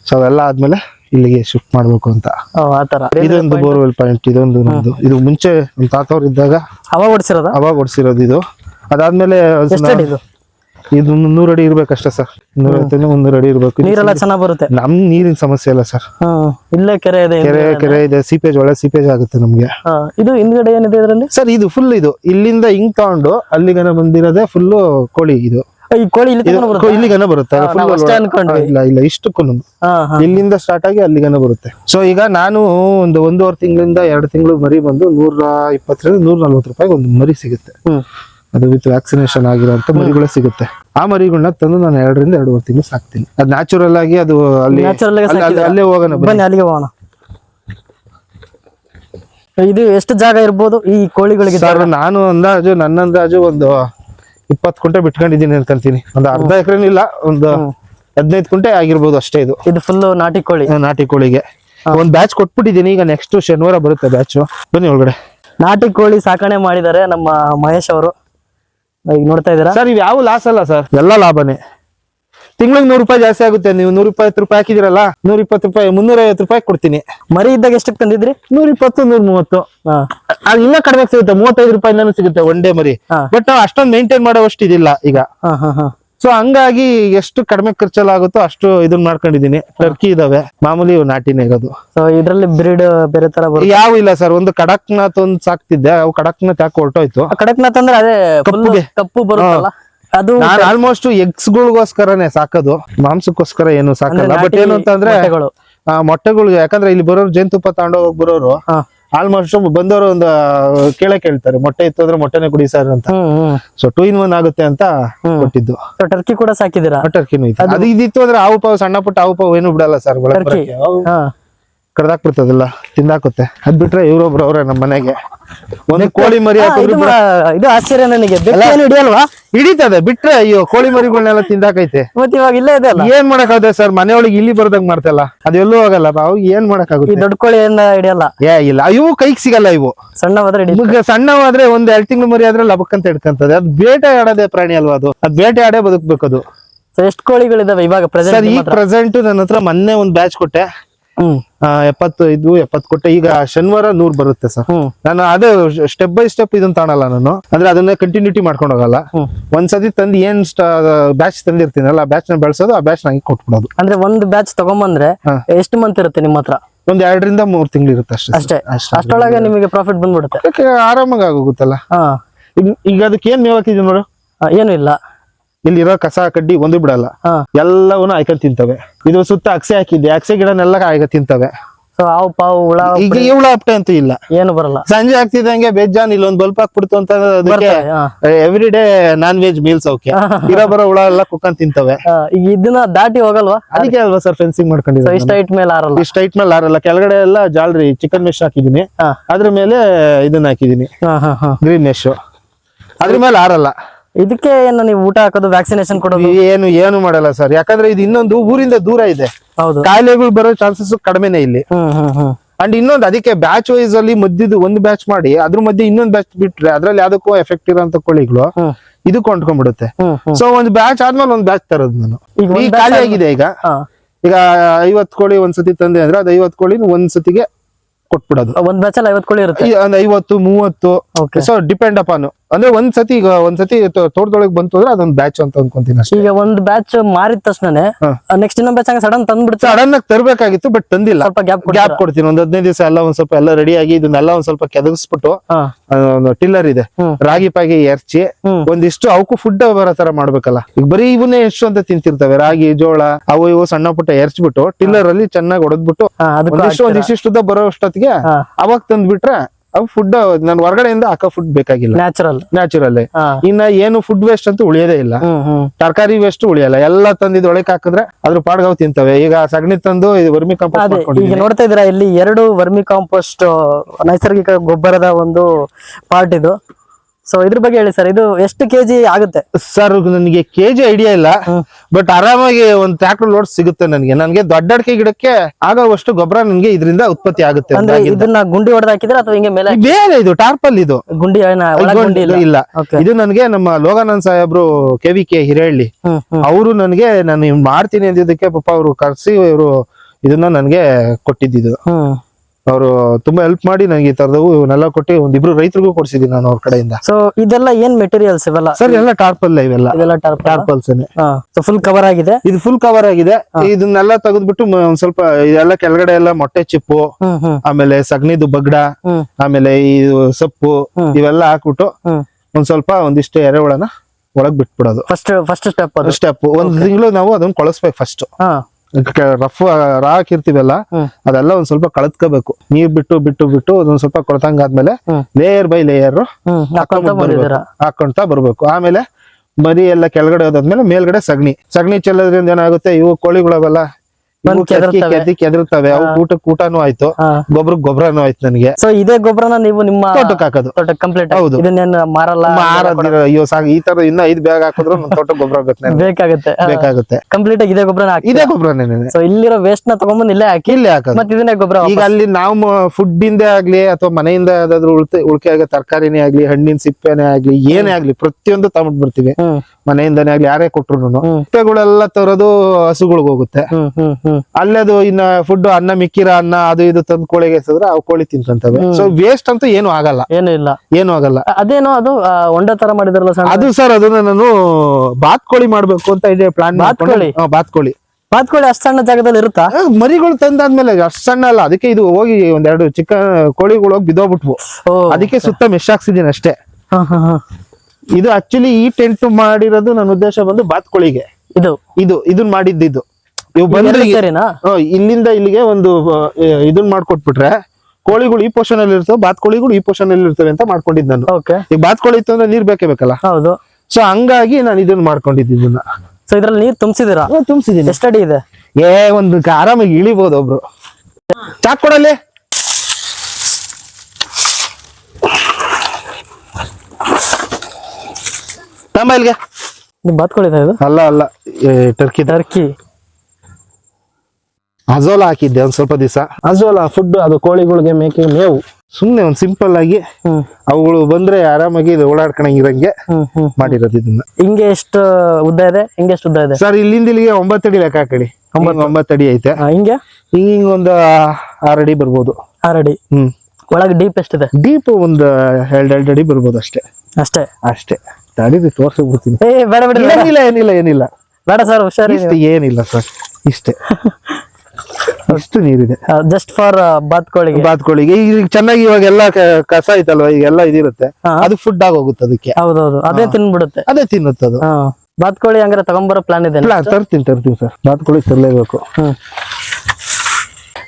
ಸೊ ಅವೆಲ್ಲ ಆದ್ಮೇಲೆ ಇಲ್ಲಿಗೆ ಶಿಫ್ಟ್ ಮಾಡ್ಬೇಕು ಅಂತ. ಆ ತರ. ಇದೊಂದು ಬೋರ್ವೆಲ್ ಪಾಯಿಂಟ್ ಇದೊಂದು ನಮ್ದು. ಇದು ಮುಂಚೆ ನಮ್ ತಾತವ್ರು ಇದ್ದಾಗ ಅವಾಗ ಓಡಿಸಿರೋದ? ಅವಾಗ ಓಡಿಸಿರೋದು ಇದು. ಅದಾದ್ಮೇಲೆ ಇದು? ಇದು ಅಡಿ ಇರ್ಬೇಕಷ್ಟೇ ಸರ್. ಇನ್ನೂರೈವತ್ತರಿಂದ ಮುನ್ನೂರು ಅಡಿ ಇರ್ಬೇಕು. ನೀರೆಲ್ಲ ಚೆನ್ನಾಗ್ ಬರುತ್ತೆ? ನಮ್ ನೀರಿನ ಸಮಸ್ಯೆ ಇಲ್ಲ ಸರ್. ಇಲ್ಲೇ ಕೆರೆ ಇದೆ ಕೆರೆ ಕೆರೆ ಇದೆ. ಸೀಪೇಜ್ ಒಳ್ಳೆ ಸೀಪೇಜ್ ಆಗುತ್ತೆ ನಮ್ಗೆ. ಇದು ಹಿಂದ್ಗಡೆ ಏನಿದೆ ಇದರಲ್ಲಿ? ಸರ್ ಇದು ಫುಲ್ ಇದು. ಇಲ್ಲಿಂದ ಹಿಂಗ್ ತಗೊಂಡು ಅಲ್ಲಿಗನ ಬಂದಿರೋದೇ ಫುಲ್ ಕೋಳಿ ಇದು. ಈ ಕೋಳಿ ಇಲ್ಲಿ ಬರುತ್ತೆ? ಇಲ್ಲಿಗನ ಬರುತ್ತೆ? ಹಾ, ನಾವ್ ಅಷ್ಟೇ ಅನ್ಕೊಂಡ್ವಿ. ಇಲ್ಲ ಇಲ್ಲ ಇಷ್ಟಕ್ಕೂ ಹಾ ಹಾ. ಇಲ್ಲಿಂದ ಸ್ಟಾರ್ಟ್ ಆಗಿ ಅಲ್ಲಿಗನ ಬರುತ್ತೆ. ಸೊ ಈಗ ನಾನು ಒಂದು ಒಂದೂವರೆ ತಿಂಗಳಿಂದ ಎರಡು ತಿಂಗಳು ಮರಿ ಬಂದು ನೂರ ಇಪ್ಪತ್ತರಿಂದ ನೂರ ನಲ್ವತ್ತು ರೂಪಾಯಿ ಒಂದು ಮರಿ ಸಿಗುತ್ತೆ. ಹ್ಮ್. ಅದು ವಿತ್ ವ್ಯಾಕ್ಸಿನೇಷನ್ ಆಗಿರೋಂಥ ಮರಿಗಳು ಸಿಗುತ್ತೆ. ಆ ಮರಿಗಳನ್ನ ತಂದು ನಾನು ಎರಡರಿಂದ ಎರಡೂವರೆ ತಿಂಗಳು ಸಾಕ್ತೀನಿ. ಅದು ನ್ಯಾಚುರಲ್ ಆಗಿ ಅದು ಅಲ್ಲಿ Natural ಆಗಿ ಅಲ್ಲಿ- ಅಲ್ಲಿ- ಸಾಕಿದ್ದೀರಾ? ಅಲ್ಲೇ ಹೋಗೋಣ ಬನ್ನಿ. ಬನ್ನಿ ಅಲ್ಲಿಗೆ ಹೋಗೋಣ. ಇದು ಎಷ್ಟು ಜಾಗ ಇರ್ಬೋದು ಈ ಕೋಳಿಗಳಿಗೆ ಸರ್ ನಾನು ಅಂದಾಜು ನನ್ನ ಅಂದಾಜು ಒಂದು ಇಪ್ಪತ್ತು ಕುಂಟೆ ಬಿಟ್ಕೊಂಡಿದ್ದೀನಿ ಅನ್ಕೊಂತೀನಿ ಒಂದು ಅರ್ಧ ಎಕರೆ ಇಲ್ಲ ಒಂದು ಹದಿನೈದು ಕುಂಟೆ ಆಗಿರ್ಬೋದು ಅಷ್ಟೇ ಇದು. ಇದು ಫುಲ್ ನಾಟಿ ಕೋಳಿ. ನಾಟಿ ಕೋಳಿಗೆ. ಒಂದ್ ಬ್ಯಾಚ್ ಕೊಟ್ಬಿಟ್ಟಿದ್ದೀನಿ ಈಗ ನೆಕ್ಸ್ಟ್ ಶನಿವಾರ ಬರುತ್ತೆ ಬ್ಯಾಚ್ ಬನ್ನಿ ಒಳಗಡೆ. ನಾಟಿ ಕೋಳಿ ಸಾಕಣೆ ಮಾಡಿದ್ದಾರೆ ನಮ್ಮ ಮಹೇಶ್ ಅವರು. ಈಗ ನೋಡ್ತಾ ಇದ್ದೀರಾ? ಸರ್ ಇವ್ ಯಾವ ಲಾಸ್ ಅಲ್ಲ ಸರ್? ಎಲ್ಲ ಲಾಭನೇ. ತಿಂಗಳಿಗೆ ನೂರು ರೂಪಾಯಿ ಜಾಸ್ತಿ ಆಗುತ್ತೆ. ನೀವು ನೂರ ಇಪ್ಪತ್ತು ರೂಪಾಯಿ ಹಾಕಿದಿರಲ್ಲ ನೂರ ಇಪ್ಪತ್ತು ರೂಪಾಯಿ ಮುನ್ನೂರ ಐವತ್ತು ರೂಪಾಯಿ ಕೊಡ್ತೀನಿ. ಮರಿ ಇದ್ದಾಗ ಎಷ್ಟಕ್ಕೆ ತಂದಿದ್ರಿ? ನೂರ ಇಪ್ಪತ್ತು ನೂರ ಮೂವತ್ತು ಹಾ. ಅದು ಇನ್ನ ಕಡಿಮೆ ಸಿಗುತ್ತೆ ಮೂವತ್ತೈದು ರೂಪಾಯಿಂದಾನು ಸಿಗುತ್ತೆ ಒನ್ ಡೇ ಮರಿ. ಬಟ್ ನಾವು ಅಷ್ಟೊಂದು ಮೇಂಟೈನ್ ಮಾಡೋವಷ್ಟು ಇದಿಲ್ಲ ಈಗ. ಸೊ ಹಂಗಾಗಿ ಎಷ್ಟು ಕಡಿಮೆ ಖರ್ಚಲ್ಲಾಗುತ್ತೋ ಅಷ್ಟು ಇದನ್ನ ಮಾಡ್ಕೊಂಡಿದೀನಿ ಟರ್ಕಿ ಇದಾವೆ. ಮಾಮೂಲಿ ನಾಟಿ ನಾಟಿನೇ ಇರೋದು. ಸೊ ಇದ್ರಲ್ಲಿ ಬ್ರೀಡ್ ಬೇರೆ ತರ ಯಾವ ಇಲ್ಲ ಸರ್. ಒಂದು ಕಡಕ್ನಾಥ್ ಒಂದ್ ಸಾಕ್ತಿದ್ದೆ. ಅವು ಕಡಕ್ನಾಥ್ ಯಾಕೆ ಹೊರಟೋಯ್ತು. ಕಡಕ್ನಾಥ್ ಅಂದ್ರೆ ಅದೇ ಕಪ್ಪು ಕಪ್ಪುಗೆ. ಕಪ್ಪು ಬರುತ್ತಲ್ಲ? ಅದು ನಾನು ಆಲ್ಮೋಸ್ಟ್ ಎಗ್ಸ್ ಗಳಿಗೋಸ್ಕರನೇ ಸಾಕೋದು. ಮಾಂಸಕ್ಕೋಸ್ಕರ ಏನು ಸಾಕಲ್ಲ. ಬಟ್ ಏನು ಅಂತಂದ್ರೆ ಮೊಟ್ಟೆಗಳು. ಯಾಕಂದ್ರೆ ಇಲ್ಲಿ ಬರೋರು ಜೇನುತುಪ್ಪ ತಗೊಂಡೋಗಿ ಬರೋರು. ಆಲ್ಮೋಸ್ಟ್ ಬಂದವರು ಒಂದು ಕೇಳಕ್ ಕೇಳ್ತಾರೆ ಮೊಟ್ಟೆ ಇತ್ತು ಅಂದ್ರೆ ಮೊಟ್ಟೆನೆ ಕುಡಿ ಸರ್ ಅಂತ. ಸೊ ಟೂ ಇನ್ ಒನ್ ಆಗುತ್ತೆ ಅಂತ ಕೊಟ್ಟಿದ್ದು. ಟರ್ಕಿ ಕೂಡ ಸಾಕಿದ್ದೀರಾ? ಟರ್ಕಿನೂ ಇತ್ತು ಅದು ಇದಿತ್ತು ಅಂದ್ರೆ ಹಾವು ಪಾವು ಸಣ್ಣ ಪುಟ್ಟ ಹಾವು ಪಾವು ಏನು ಬಿಡಲ್ಲ ಸರ್ ಕಡ್ದಾಕ್ಬಿಡ್ತದಲ್ಲ ತಿಂದಾಕುತ್ತೆ. ಅದ್ ಬಿಟ್ರೆ ಇವ್ರೊಬ್ರು ಅವ್ರೆ ನಮ್ಮ ಮನೆಗೆ. ಒಂದು ಕೋಳಿ ಮರಿ ಹಾಕಿದ್ರು ಇದು ಇದು ಆಶ್ಚರ್ಯ ನನಗೆ. ಹಿಡಿಯಲ್ವಾ? ಹಿಡಿತದೆ ಬಿಟ್ರೆ ಅಯ್ಯೋ ಕೋಳಿ ಮರಿಗಳನ್ನೆಲ್ಲ ತಿಂದಾಕೈತೆ. ಮತ್ತೆ ಇವಾಗ ಇಲ್ಲೇ ಇದೆ ಅಲ್ಲ? ಏನ್ ಮಾಡಕ್ಕಾಗುತ್ತೆ ಸರ್? ಮನೆಯೊಳಗೆ ಇಲ್ಲಿ ಬರ್ದಂಗ್ ಮಾಡ್ತಲ್ಲ ಅದೆಲ್ಲೂ ಹೋಗಲ್ಲ ಅವು ಏನ್ ಈ ಮಾಡಕ್ಕಾಗುತ್ತೆ? ದೊಡ್ಡ ಕೋಳಿ ಏನ ಹಿಡಿಯಲ್ಲ? ಏ ಇಲ್ಲ. ಇವು ಕೈಗೆ ಸಿಗಲ್ಲ ಇವು. ಸಣ್ಣವಾದ್ರೆ ಹಿಡಿಯ ಸಣ್ಣವಾದ್ರೆ ಒಂದ್ ಎರಡ್ ತಿಂಗಳು ಮರಿ ಆದ್ರೆ ಲಬಕ್ಕಂತ ಹಿಡ್ಕಂತದೆ. ಅದ್ ಬೇಟೆ ಆಡೋದೇ ಪ್ರಾಣಿ ಅಲ್ವಾ ಅದು? ಅದ್ ಬೇಟೆ ಆಡೇ ಬದುಕ್ಬೇಕು ಅದು ಎಷ್ಟು ಕೋಳಿಗಳಿದಾವೆ ಇವಾಗ ಪ್ರೆಸೆಂಟ್ ಈಗ ಪ್ರೆಸೆಂಟ್ ನನ್ನ ಹತ್ರ? ಮೊನ್ನೆ ಒಂದ್ ಬ್ಯಾಚ್ ಕೊಟ್ಟೆ. ಎಪ್ಪತ್ತು ಇದು ಎಪ್ಪತ್ತು ಕೊಟ್ಟೆ. ಈಗ ಶನಿವಾರ ನೂರ್ ಬರುತ್ತೆ ಸರ್. ನಾನು ಅದೇ ಸ್ಟೆಪ್ ಬೈ ಸ್ಟೆಪ್ ಇದನ್ನ ತಾಣಲ್ಲ ನಾನು. ಅಂದ್ರೆ ಅದನ್ನ ಕಂಟಿನ್ಯೂಟಿ ಮಾಡ್ಕೊಂಡು ಹೋಗಲ್ಲ. ಒಂದ್ಸತಿ ತಂದು ಏನ್ ಬ್ಯಾಚ್ ತಂದಿರ್ತೀನಲ್ಲ ಬ್ಯಾಚ್ನ ಬೆಳೆಸೋದು ಆ ಬ್ಯಾಚ್ ನಂಗೆ ಕೊಟ್ಬಿಡೋದು. ಅಂದ್ರೆ ಒಂದು ಬ್ಯಾಚ್ ತಗೊಂಬಂದ್ರೆ. ಎಷ್ಟು ಮಂತ್ ಇರುತ್ತೆ ನಿಮ್ಮ ಹತ್ರ? ಒಂದ್ ಎರಡರಿಂದ ಮೂರ್ ತಿಂಗಳು ಇರುತ್ತೆ ಅಷ್ಟೇ ಅಷ್ಟೇ. ಅಷ್ಟೇ. ಅಷ್ಟೊಳಗೆ ನಿಮಗೆ ಪ್ರಾಫಿಟ್ ಬಂದ್ಬಿಡುತ್ತೆ. ಆರಾಮಾಗಿ ಆಗೋಗುತ್ತಲ್ಲ? ಈಗ- ಈಗ ಅದಕ್ಕೆ ಏನ್ ಮೇವ್ ಹಾಕಿದ್ವಿ ನೋಡು. ಏನು ಇಲ್ಲ. ಇಲ್ಲಿರೋ ಕಸ ಕಡ್ಡಿ ಒಂದು ಬಿಡಲ್ಲ. ಎಲ್ಲವನ್ನು ಆಯ್ಕೊಂಡ್ ತಿಂತವೆ. ಇದು ಸುತ್ತ ಅಕ್ಸೆ ಹಾಕಿದ್ದೆ. ಅಕ್ಸೆ ಗಿಡನೆಲ್ಲ ಆಯ್ಕೆ ತಿಂತವೆ. ಹಾವು ಪಾವು ಹುಳ ಈಗ ಹುಳ ಅಪ್ಟೆ ಅಂತೂ ಇಲ್ಲ. ಏನು ಬರಲ್ಲ. ಸಂಜೆ ಆಗ್ತಿದ್ದಂಗೆ ಬೇಜಾನ್ ಇಲ್ಲೊಂದ್ ಬಲ್ಪ್ ಹಾಕ್ಬಿಡ್ತು ಅಂತ ಅದಕ್ಕೆ every day non veg meals okay ಇರೋ ಬರೋ ಹುಳ ಎಲ್ಲ ಕುಕ್ಕಂಡ್ ತಿಂತವೆ. ಈಗ ಇದನ್ನ ದಾಟಿ ಹೋಗಲ್ವಾ? ಅದಕ್ಕೆ ಅಲ್ವಾ ಸರ್ ಫೆನ್ಸಿಂಗ್ ಮಾಡ್ಕೊಂಡಿದ್ದೀವಿ ಇಷ್ಟ ಹೈಟ್ ಮೇಲೆ ಆರಲ್ಲ. ಇಷ್ಟ ಹೈಟ್ ಮೇಲೆ ಆರಲ್ಲ. ಕೆಳಗಡೆ ಎಲ್ಲ ಜಾಲ್ರಿ ಚಿಕನ್ ಮೆಶ್ ಹಾಕಿದೀನಿ. ಅದ್ರ ಮೇಲೆ ಇದನ್ನ ಹಾಕಿದೀನಿ ಗ್ರೀನ್ ಮೆಶ್ ಅದ್ರ ಮೇಲೆ ಆರಲ್ಲ. ಇದಕ್ಕೆ ಏನು ನೀವು ಊಟ ಹಾಕೋದು ವ್ಯಾಕ್ಸಿನೇಷನ್ ಕೊಡೋದು? ಏನು ಏನು ಮಾಡಲ್ಲ ಸರ್. ಯಾಕಂದ್ರೆ ಇದು ಇನ್ನೊಂದು ಊರಿಂದ ದೂರ ಇದೆ. ಹೌದು. ಕಾಯಿಲೆಗಳು ಬರೋ ಚಾನ್ಸಸ್ ಕಡಿಮೆನೆ ಇಲ್ಲಿ. ಹ್ಮ್ ಹ್ಮ್ ಹ್ಮ್. ಅಂಡ್ ಇನ್ನೊಂದು ಅದಕ್ಕೆ ಬ್ಯಾಚ್ ವೈಸ್ ಅಲ್ಲಿ ಮದ್ದಿದ್ದು ಒಂದು ಬ್ಯಾಚ್ ಮಾಡಿ ಅದ್ರ ಮಧ್ಯೆ ಇನ್ನೊಂದು ಬ್ಯಾಚ್ ಬಿಟ್ರೆ ಅದ್ರಲ್ಲಿ ಯಾವ್ದಕ್ಕೂ ಎಫೆಕ್ಟ್ ಇರೋಂತ ಕೋಳಿಗಳು ಇದು ಕೊಂಡ್ಕೊಂಡ್ಬಿಡುತ್ತೆ. ಸೊ ಒಂದು ಬ್ಯಾಚ್ ಆದ್ಮೇಲೆ ಒಂದ್ ಬ್ಯಾಚ್ ತರೋದು ನಾನು. ಈಗ ಖಾಲಿ ಆಗಿದೆ ಈಗ. ಈಗ ಐವತ್ ಕೋಳಿ ಒಂದ್ಸತಿ ತಂದೆ ಅಂದ್ರೆ ಅದ್ ಐವತ್ ಕೋಳಿ ಒಂದ್ ಸತಿಗೆ ಕೊಟ್ಬಿಡೋದು. ಒಂದ್ ಬ್ಯಾಚ್ ಅಲ್ಲಿ ಐವತ್ ಕೋಳಿ ಇರುತ್ತೆ? ಒಂದ್ ಐವತ್ತು ಮೂವತ್ತು. ಸೊ ಡಿಪೆಂಡ್ ಅಪಾನ್ ಅಂದ್ರೆ ಒಂದ್ ಸತಿ ಈಗ ಒಂದ್ ಸತಿ ತೋಟದೊಳಗೆ ಬಂತು ಅಂದ್ರೆ ಅದೊಂದ್ ಬ್ಯಾಚ್ ಅಂತ ಅನ್ಕೊಂತೀನಿ ಅಷ್ಟೇ. ಈಗ ಒಂದ್ ಬ್ಯಾಚ್ ಮಾರಿದ ತಕ್ಷಣನೇ. ನೆಕ್ಸ್ಟ್ ಇನ್ನೊಂದ್ ಬ್ಯಾಚ್ ಸಡನ್ ತಂದ್ಬಿಡ್ತೀನಿ ಸಡನ್ ಆಗಿ ತರಬೇಕಾಗಿತ್ತು ಬಟ್ ತಂದಿಲ್ಲ. ಸ್ವಲ್ಪ ಗ್ಯಾಪ್ ಗ್ಯಾಪ್ ಕೊಡ್ತೀನಿ. ಒಂದ್ ಹದಿನೈದು ದಿವಸ ಎಲ್ಲ ಒಂದ್ ಸ್ವಲ್ಪ ಎಲ್ಲ ರೆಡಿ ಆಗಿ ಇದನ್ನೆಲ್ಲ ಒಂದ್ ಸ್ವಲ್ಪ ಕೆದಗಿಸ್ಬಿಟ್ಟು ಒಂದು ಟಿಲ್ಲರ್ ಇದೆ. ರಾಗಿ ಪಾಗಿ ಎರ್ಚಿ ಒಂದಿಷ್ಟು ಅವಕ್ಕೂ ಫುಡ್ ಬರೋ ತರ ಮಾಡ್ಬೇಕಲ್ಲ. ಈಗ ಬರೀ ಇವನ್ನೇ ಎಷ್ಟು ಅಂತ ತಿಂತಿರ್ತವೆ. ರಾಗಿ ಜೋಳ ಅವು ಇವು ಸಣ್ಣ ಪುಟ್ಟ ಎರ್ಚ್ಬಿಟ್ಟು ಟಿಲ್ಲರ್ ಅಲ್ಲಿ ಚೆನ್ನಾಗಿ ಹೊಡೆದ್ಬಿಟ್ಟು ಒಂದಿಷ್ಟು ಒಂದಿಷ್ಟು ಬರೋ ಅಷ್ಟೊತ್ತಿಗೆ ಅವಾಗ ತಂದ್ಬಿಟ್ರೆ ಅವು ಫುಡ್ ನಾನು ಹೊರಗಡೆಯಿಂದ ಹಾಕೋ ಫುಡ್ ಬೇಕಾಗಿಲ್ಲ. ನ್ಯಾಚುರಲ್ ನ್ಯಾಚುರಲ್ ಇನ್ನ ಏನು ಫುಡ್ ವೇಸ್ಟ್ ಅಂತೂ ಉಳಿಯೋದೇ ಇಲ್ಲ. ತರಕಾರಿ ವೇಸ್ಟ್ ಉಳಿಯಲ್ಲ. ಎಲ್ಲ ತಂದಿದ್ ಒಳಗೆ ಹಾಕಿದ್ರೆ ಅದ್ರ ಪಾಡ್ಗಾವ್ ತಿಂತವೆ. ಈಗ ಸಗಣಿ ತಂದು ಇದು ವರ್ಮಿ ಕಾಂಪೋಸ್ಟ್ ಈಗ ನೋಡ್ತಾ ಇದ್ರ ಇಲ್ಲಿ ಎರಡು ವರ್ಮಿ ಕಾಂಪೋಸ್ಟ್ ನೈಸರ್ಗಿಕ ಗೊಬ್ಬರದ ಒಂದು ಪಾರ್ಟ್ ಇದು. ಸೊ ಇದ್ರ ಬಗ್ಗೆ ಹೇಳಿ ಸರ್ ಇದು ಎಷ್ಟು ಕೆಜಿ ಆಗುತ್ತೆ? ಸರ್ ನನಗೆ ಕೆಜಿ ಐಡಿಯಾ ಇಲ್ಲ. ಬಟ್ ಆರಾಮಾಗಿ ಒಂದ್ ಟ್ರ್ಯಾಕ್ಟರ್ ಲೋಡ್ ಸಿಗುತ್ತೆ ನನಗೆ. ನನಗೆ ದೊಡ್ಡ ಅಡಿಕೆ ಗಿಡಕ್ಕೆ ಆಗೋವಷ್ಟು ಗೊಬ್ಬರ ನನಗೆ ಇದರಿಂದ ಉತ್ಪತ್ತಿ ಆಗುತ್ತೆ ಅಂದ್ರೆ ಇದನ್ನ ಗುಂಡಿ ಹೊಡೆದ್ ಹಾಕಿದ್ರೆ ಅಥವಾ ಹಿಂಗೆ ಮೇಲೆ ಬೇರೆ ಇದು ಟಾರ್ಪಲ್ ಇದು. ಗುಂಡಿ ಗುಂಡಿ ಇಲ್ಲ? ಇದು ನನಗೆ ನಮ್ಮ ಲೋಗಾನಂದ್ ಸಾಹೇಬ್ರು ಕೆ ವಿ ಕೆ ಹಿರೇಳ್ಳಿ. ಅವರು ನನಗೆ ನಾನು ಮಾಡ್ತೀನಿ ಅಂದಿದ್ದಕ್ಕೆ ಪಾಪ ಅವರು ಕರ್ಸಿ ಇವರು ಇದನ್ನ ನನಗೆ ಕೊಟ್ಟಿದ್ದು ಅವರು ತುಂಬಾ ಹೆಲ್ಪ್ ಮಾಡಿ ನನಗೆ ಈ ತರದವು ಇವನ್ನೆಲ್ಲ ಕೊಟ್ಟು ಒಂದಿಬ್ರು ರೈತರಿಗೂ ಕೊಡ್ಸಿದ್ದೀನಿ ನಾನು ಅವ್ರ ಕಡೆಯಿಂದ. ಸೊ ಇದೆಲ್ಲ ಏನ್ ಮೆಟೀರಿಯಲ್ಸ್ ಇವೆಲ್ಲ? ಸರ್ ಎಲ್ಲ ಟಾರ್ಪಲ್ ಇವೆಲ್ಲ. ಇದೆಲ್ಲ ಟಾರ್ಪ್ ಟಾರ್ಪಲ್ಸ್ ಫುಲ್ ಕವರ್ ಆಗಿದೆ? ಇದು ಫುಲ್ ಕವರ್ ಆಗಿದೆ. ಇದನ್ನೆಲ್ಲ ತೆಗೆದ್ಬಿಟ್ಟು ಒಂದ್ ಸ್ವಲ್ಪ ಇದೆಲ್ಲ ಕೆಳಗಡೆ ಎಲ್ಲ ಮೊಟ್ಟೆ ಚಿಪ್ಪು ಆಮೇಲೆ ಸಗಣಿದು ಬಗ್ಡ ಆಮೇಲೆ ಈ ಸೊಪ್ಪು. ಇವೆಲ್ಲ ಹಾಕ್ಬಿಟ್ಟು ಒಂದ್ ಸ್ವಲ್ಪ ಒಂದಿಷ್ಟು ಎರೆಹುಳನ ಒಳಗ್ ಬಿಟ್ಬಿಡೋದು. ಫಸ್ಟ್ ಫಸ್ಟ್ ಸ್ಟೆಪ್ ಸ್ಟೆಪ್ ಒಂದ್ ತಿಂಗಳು ನಾವು ಅದನ್ನ ಕೊಳಸ್ಬೇಕು ಫಸ್ಟ್ ರಫ್ ರಾ ಹಾಕಿರ್ತೀವಲ್ಲ ಅದೆಲ್ಲ ಒಂದ್ ಸ್ವಲ್ಪ ಕಳತ್ಕೋಬೇಕು. ನೀರ್ ಬಿಟ್ಟು ಬಿಟ್ಟು ಬಿಟ್ಟು ಅದೊಂದ್ ಸ್ವಲ್ಪ ಕೊಳತಂಗಾದ್ಮೇಲೆ ಆದ್ಮೇಲೆ ಲೇಯರ್ ಬೈ ಲೇಯರ್ ಹಾಕೊಂತ ಬರ್ಬೇಕು. ಆಮೇಲೆ ಮರಿ ಎಲ್ಲ ಕೆಳಗಡೆ ಹೋದಾದ್ಮೇಲೆ ಮೇಲ್ಗಡೆ ಸಗಣಿ. ಸಗಣಿ ಚೆಲ್ಲೋದ್ರಿಂದ ಏನಾಗುತ್ತೆ? ಇವು ಕೋಳಿಗಳವೆಲ್ಲ ಇವು ಕೆದರ್ತವೆ. ಅವು ಊಟಕ್ಕೆ ಊಟನೂ ಆಯ್ತು. ಗೊಬ್ಬರ ಗೊಬ್ಬರನು ಆಯ್ತು ನನಗೆ. ಸೊ ಇದೇ ಗೊಬ್ಬರನ ನೀವು ನಿಮ್ಮ ತೋಟಕ್ಕೆ ಹಾಕೋದು. ತೋಟಕ್ಕೆ ಕಂಪ್ಲೀಟ್ ಹೌದು. ಇದನ್ನೇನು ಮಾರಲ್ಲ? ಮಾರದಿರ ಅಯ್ಯೋ ಸಾಕು. ಈ ತರ ಇನ್ನ ಐದ್ ಬ್ಯಾಗ್ ಹಾಕಿದ್ರು ನನ್ನ ತೋಟ ಗೊಬ್ಬರ ಆಗುತ್ತೆ ಬೇಕಾಗುತ್ತೆ. ಬೇಕಾಗುತ್ತೆ. ಕಂಪ್ಲೀಟ್ ಆಗಿ ಇದೇ ಗೊಬ್ಬರನ ಹಾಕಿ ಇದೇ ಗೊಬ್ಬರನೇ ಸೊ ಇಲ್ಲಿರೋ ವೇಸ್ಟ್ನ ತಗೊಂಡ್ಬಂದು ಇಲ್ಲೇ ಹಾಕಿ ಇಲ್ಲೇ ಹಾಕೋದು. ಮತ್ತೆ ಇದನ್ನೇ ಗೊಬ್ಬರ ಈಗ ಅಲ್ಲಿ ನಾವು ಫುಡ್ ಇಂದೇ ಆಗ್ಲಿ ಅಥವಾ ಮನೆಯಿಂದ ಯಾವ್ದಾದ್ರು ಉಳಿತ ಉಳ್ಕೆ ಆಗ ತರಕಾರಿನೇ ಆಗ್ಲಿ ಹಣ್ಣಿನ ಸಿಪ್ಪೆನೇ ಆಗ್ಲಿ ಏನೇ ಆಗ್ಲಿ ಪ್ರತಿಯೊಂದು ತಗೊಂಡ್ ಬರ್ತೀವಿ ಹ್ಮ್. ಮನೆಯಿಂದಾನೇ ಆಗ್ಲಿ ಯಾರೇ ಕೊಟ್ರು ಕುಪ್ಪೆಗಳೆಲ್ಲ ತರೋದು ಹಸುಗಳಿಗೆ ಹೋಗುತ್ತೆ. ಅಲ್ಲೇದು ಇನ್ನ ಫುಡ್ ಅನ್ನ ಮಿಕ್ಕಿರ ಅನ್ನ ಅದು ಇದು ತಂದು ಕೋಳಿಗೆ ಎಸಿದ್ರೆ ಅವು ಕೋಳಿ ತಿಂತಂತವೆ. ಸೊ ವೇಸ್ಟ್ ಅಂತೂ ಏನು ಆಗಲ್ಲ. ಏನು ಇಲ್ಲ. ಏನು ಆಗಲ್ಲ. ಅದೇನೋ ಅದು ಒಂಡ ಹೊಂಡ ತರ ಮಾಡಿದ್ರಲ್ಲ ಸರ್? ಅದು ಸರ್ ಅದನ್ನ ನಾನು ಬಾತ್ಕೋಳಿ ಮಾಡ್ಬೇಕು ಅಂತ ಇದೆ ಪ್ಲಾನ್ ಬಾತ್ಕೋಳಿ? ಬಾತ್ ಕೋಳಿ. ಬಾತ್ಕೋಳಿ ಅಷ್ಟ್ ಸಣ್ಣ ಜಾಗದಲ್ಲಿ ಇರುತ್ತಾ? ಮರಿಗಳು ತಂದಾದ್ಮೇಲೆ ಅಷ್ಟ್ ಸಣ್ಣ ಅಲ್ಲ. ಅದಕ್ಕೆ ಇದು ಹೋಗಿ ಒಂದೆರಡು ಚಿಕ್ಕ ಕೋಳಿಗಳು ಹೋಗಿ ಬಿದ್ದೋಗ್ಬಿಟ್ವು. ಅದಕ್ಕೆ ಸುತ್ತ ಮೆಶ್ ಹಾಕ್ಸಿದೀನಿ ಅಷ್ಟೇ. ಇದು ಆಕ್ಚುಲಿ ಈ ಟೆಂಟ್ ಮಾಡಿರೋದು ನನ್ನ ಉದ್ದೇಶ ಬಂದು ಬಾತ್ಕೋಳಿಗೆ. ಇದು? ಇದು ಇದನ್ ಮಾಡಿದ್ದಿದ್ದು. ಇವು ಬಂದ್ರೆ ಇಲ್ಲಿಂದ ಇಲ್ಲಿಗೆ ಒಂದು ಇದನ್ ಮಾಡ್ಕೊಟ್ಬಿಟ್ರೆ ಕೋಳಿಗಳು ಈ ಪೋರ್ಷನ್ ಅಲ್ಲಿ ಇರ್ತವೆ ಬಾತ್ಕೋಳಿಗಳು ಈ ಪೋರ್ಷನ್ ಅಲ್ಲಿ ಇರ್ತವೆ ಅಂತ ಮಾಡ್ಕೊಂಡಿದ್ ನಾನು. ಓಕೆ ಈಗ ಬಾತ್ಕೋಳಿ ಇತ್ತು ಅಂದ್ರೆ ನೀರ್ ಬೇಕೇ ಬೇಕಲ್ಲ? ಹೌದು. ಸೊ ಹಂಗಾಗಿ ನಾನು ಇದನ್ನ ಮಾಡ್ಕೊಂಡಿದ್ದನ್ನ ಸೊ ಇದ್ರಲ್ಲಿ ನೀರ್ ತುಂಬಿಸಿದಿರಾ ತುಂಬಿಸಿದೀನಿ ಎಷ್ಟು ಅಡಿ ಇದೆ? ಏ ಒಂದು ಆರಾಮಾಗಿ ಇಳಿಬಹುದು ಒಬ್ರು. ಚಾಕ್ ಕೊಡಲ್ಲಿ. ಇಲ್ಲಿಗೆ? ನೀವು ಬಾತ್ಕೊಳ್ಳಿದ ಇದು? ಅಲ್ಲ ಅಲ್ಲ. ಟರ್ಕಿ ಟರ್ಕಿ ಅಜೋಲ ಹಾಕಿದ್ದೆ ಒಂದ್ ಸ್ವಲ್ಪ ದಿವಸ. ಅಜೋಲ ಫುಡ್ ಅದು ಕೋಳಿಗಳಿಗೆ ಮೇಕೆ ಮೇವು. ಸುಮ್ನೆ ಒಂದ್ ಸಿಂಪಲ್ ಆಗಿ ಅವುಗಳು ಬಂದ್ರೆ ಆರಾಮಾಗಿ ಇದು ಓಡಾಡ್ಕೊಂಡಂಗಿರಂಗೆ ಮಾಡಿರೋದು ಇದನ್ನ. ಹಿಂಗೆ ಎಷ್ಟು ಉದ್ದ ಇದೆ? ಹಿಂಗೆ ಎಷ್ಟು ಉದ್ದ ಇದೆ? ಸರ್ ಇಲ್ಲಿಂದ ಇಲ್ಲಿಗೆ ಒಂಬತ್ತು ಅಡಿ ಲೆಕ್ಕ ಹಾಕಡಿ ಒಂಬತ್ತು. ಅಡಿ ಐತೆ. ಹಿಂಗೆ? ಹಿಂಗ ಒಂದ್ ಒಂದು ಆರು ಅಡಿ ಬರ್ಬೋದು. ಆರಡಿ ಹ್ಮ್. ಒಳಗೆ ಡೀಪ್ ಎಷ್ಟಿದೆ? ಡೀಪ್ ಒಂದು ಎರಡ್ ಎರಡು ಅಡಿ ಬರ್ಬೋದು ಅಷ್ಟೇ. ಅಷ್ಟೇ? ಅಷ್ಟೇ. ತಡೀರಿ ತೋರ್ಸ್ಬಿಡ್ತೀನಿ ಏ ಬೇಡ ಬೇಡ ಬೇಡ. ಏನಿಲ್ಲ ಏನಿಲ್ಲ ಏನಿಲ್ಲ. ಬೇಡ ಸರ್ ಹುಷಾರಿ ಇಷ್ಟು ಏನಿಲ್ಲ ಸರ್ ಇಷ್ಟೇ. ಅಷ್ಟು ನೀರಿದೆ. ಜಸ್ಟ್ ಫಾರ್ ಬಾತ್ಕೋಳಿಗೆ. ಬಾತ್ಕೋಳಿಗೆ. ಈಗ ಚೆನ್ನಾಗಿ ಇವಾಗ ಎಲ್ಲ ಕಸ ಐತಲ್ವಾ ಎಲ್ಲಾ ಇದಿರುತ್ತೆ. ಹಾ. ಅದು ಫುಡ್ ಆಗೋಗುತ್ತೆ ಅದಕ್ಕೆ. ಹೌದೌದು. ಅದೇ ತಿನ್ಬಿಡುತ್ತೆ. ಅದೇ ತಿನ್ನುತ್ತದು ಅದು. ಬಾತ್ಕೋಳಿ ಹಂಗಾರೆ ತಗೊಂಬರೋ ಪ್ಲಾನ್ ಇದೆ ತರ್ತೀನಿ ತರ್ತೀನಿ ಸರ್. ಬಾತ್ಕೋಳಿ ತರಲೇಬೇಕು. ಹ್ಮ್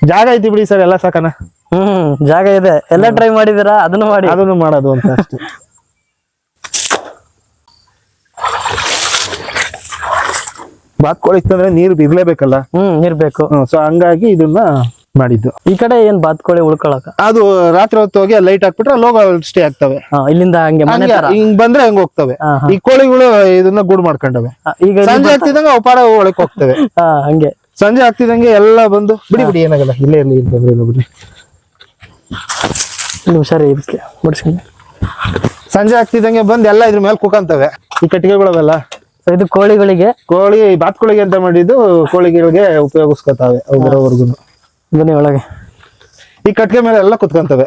ಜಾಗ ಐತಿ ಬಿಡಿ ಸರ್ ಎಲ್ಲ ಸಾಕನ. ಹ್ಮ್ ಜಾಗ ಇದೆ. ಎಲ್ಲ ಟ್ರೈ ಮಾಡಿದೀರಾ ಅದನ್ನು ಮಾಡಿ. ಅದನ್ನು ಮಾಡೋದು ಅಂತ ಅಷ್ಟೇ. ಬಾತ್ಕೋಳಿ ಇತ್ತಂದ್ರೆ ನೀರು ಇರ್ಲೇಬೇಕಲ್ಲ ಹ್ಮ್ ಇರ್ಬೇಕು ಸೊ ಹಂಗಾಗಿ ಇದನ್ನ ಮಾಡಿದ್ದು. ಈ ಕಡೆ ಏನ್ ಬಾತ್ಕೋಳಿ ಉಳ್ಕೊಳಕ? ಅದು ರಾತ್ರಿ ಹೊತ್ತು ಹೋಗಿ ಲೈಟ್ ಹಾಕ್ಬಿಟ್ರೆ ಲೋಗ ಸ್ಟೇ ಆಗ್ತವೆ. ಇಲ್ಲಿಂದ ಹಂಗೆ ಮನೆ ಹಂಗೆ ತರ? ಹಿಂಗ್ ಬಂದ್ರೆ ಹಂಗ ಹೋಗ್ತವೆ. ಹಾ, ಹಾ. ಈ ಕೋಳಿಗಳು ಇದನ್ನ ಗೂಡ್ ಮಾಡ್ಕೊಂಡವೆ. ಆ, ಈಗ ಇಲ್ಲಿ ಸಂಜೆ ಆಗ್ತಿದಂಗೆ ಅವು ಪಾಡ ಒಳಕ್ ಹೋಗ್ತವೆ. ಹಂಗೆ. ಸಂಜೆ ಆಗ್ತಿದಂಗೆ ಎಲ್ಲ ಬಂದು ಬಿಡಿ ಬಿಡಿ ಏನಾಗಲ್ಲ ಇಲ್ಲೇ ಇರ್ಲಿ ತೊಂದ್ರೆ ಇಲ್ಲ ಬಿಡಿ ಸರಿ ಹುಷಾರಿ ಇದಕ್ಕೆ ಬಿಡಿಸ್ಕೊಂಡು ಸಂಜೆ ಆಗ್ತಿದಂಗೆ ಬಂದು ಎಲ್ಲ ಇದ್ರ ಮೇಲೆ ಕುಕಂತವೆ. ಈ ಕಟ್ಟಿಗೆಗಳವೆಲ್ಲ. ಇದು ಕೋಳಿಗಳಿಗೆ? ಕೋಳಿ ಬಾತ್ಕೋಳಿಗೆ ಅಂತ ಮಾಡಿದ್ದು? ಕೋಳಿಗಳಿಗೆ ಉಪಯೋಗಿಸ್ಕೊತಾವೆ ಬರೋವರ್ಗು ಬನ್ನಿ ಒಳಗೆ. ಈ ಕಟ್ಟಿಗೆ ಮೇಲೆ ಎಲ್ಲ ಕುತ್ಕೊಂತವೆ.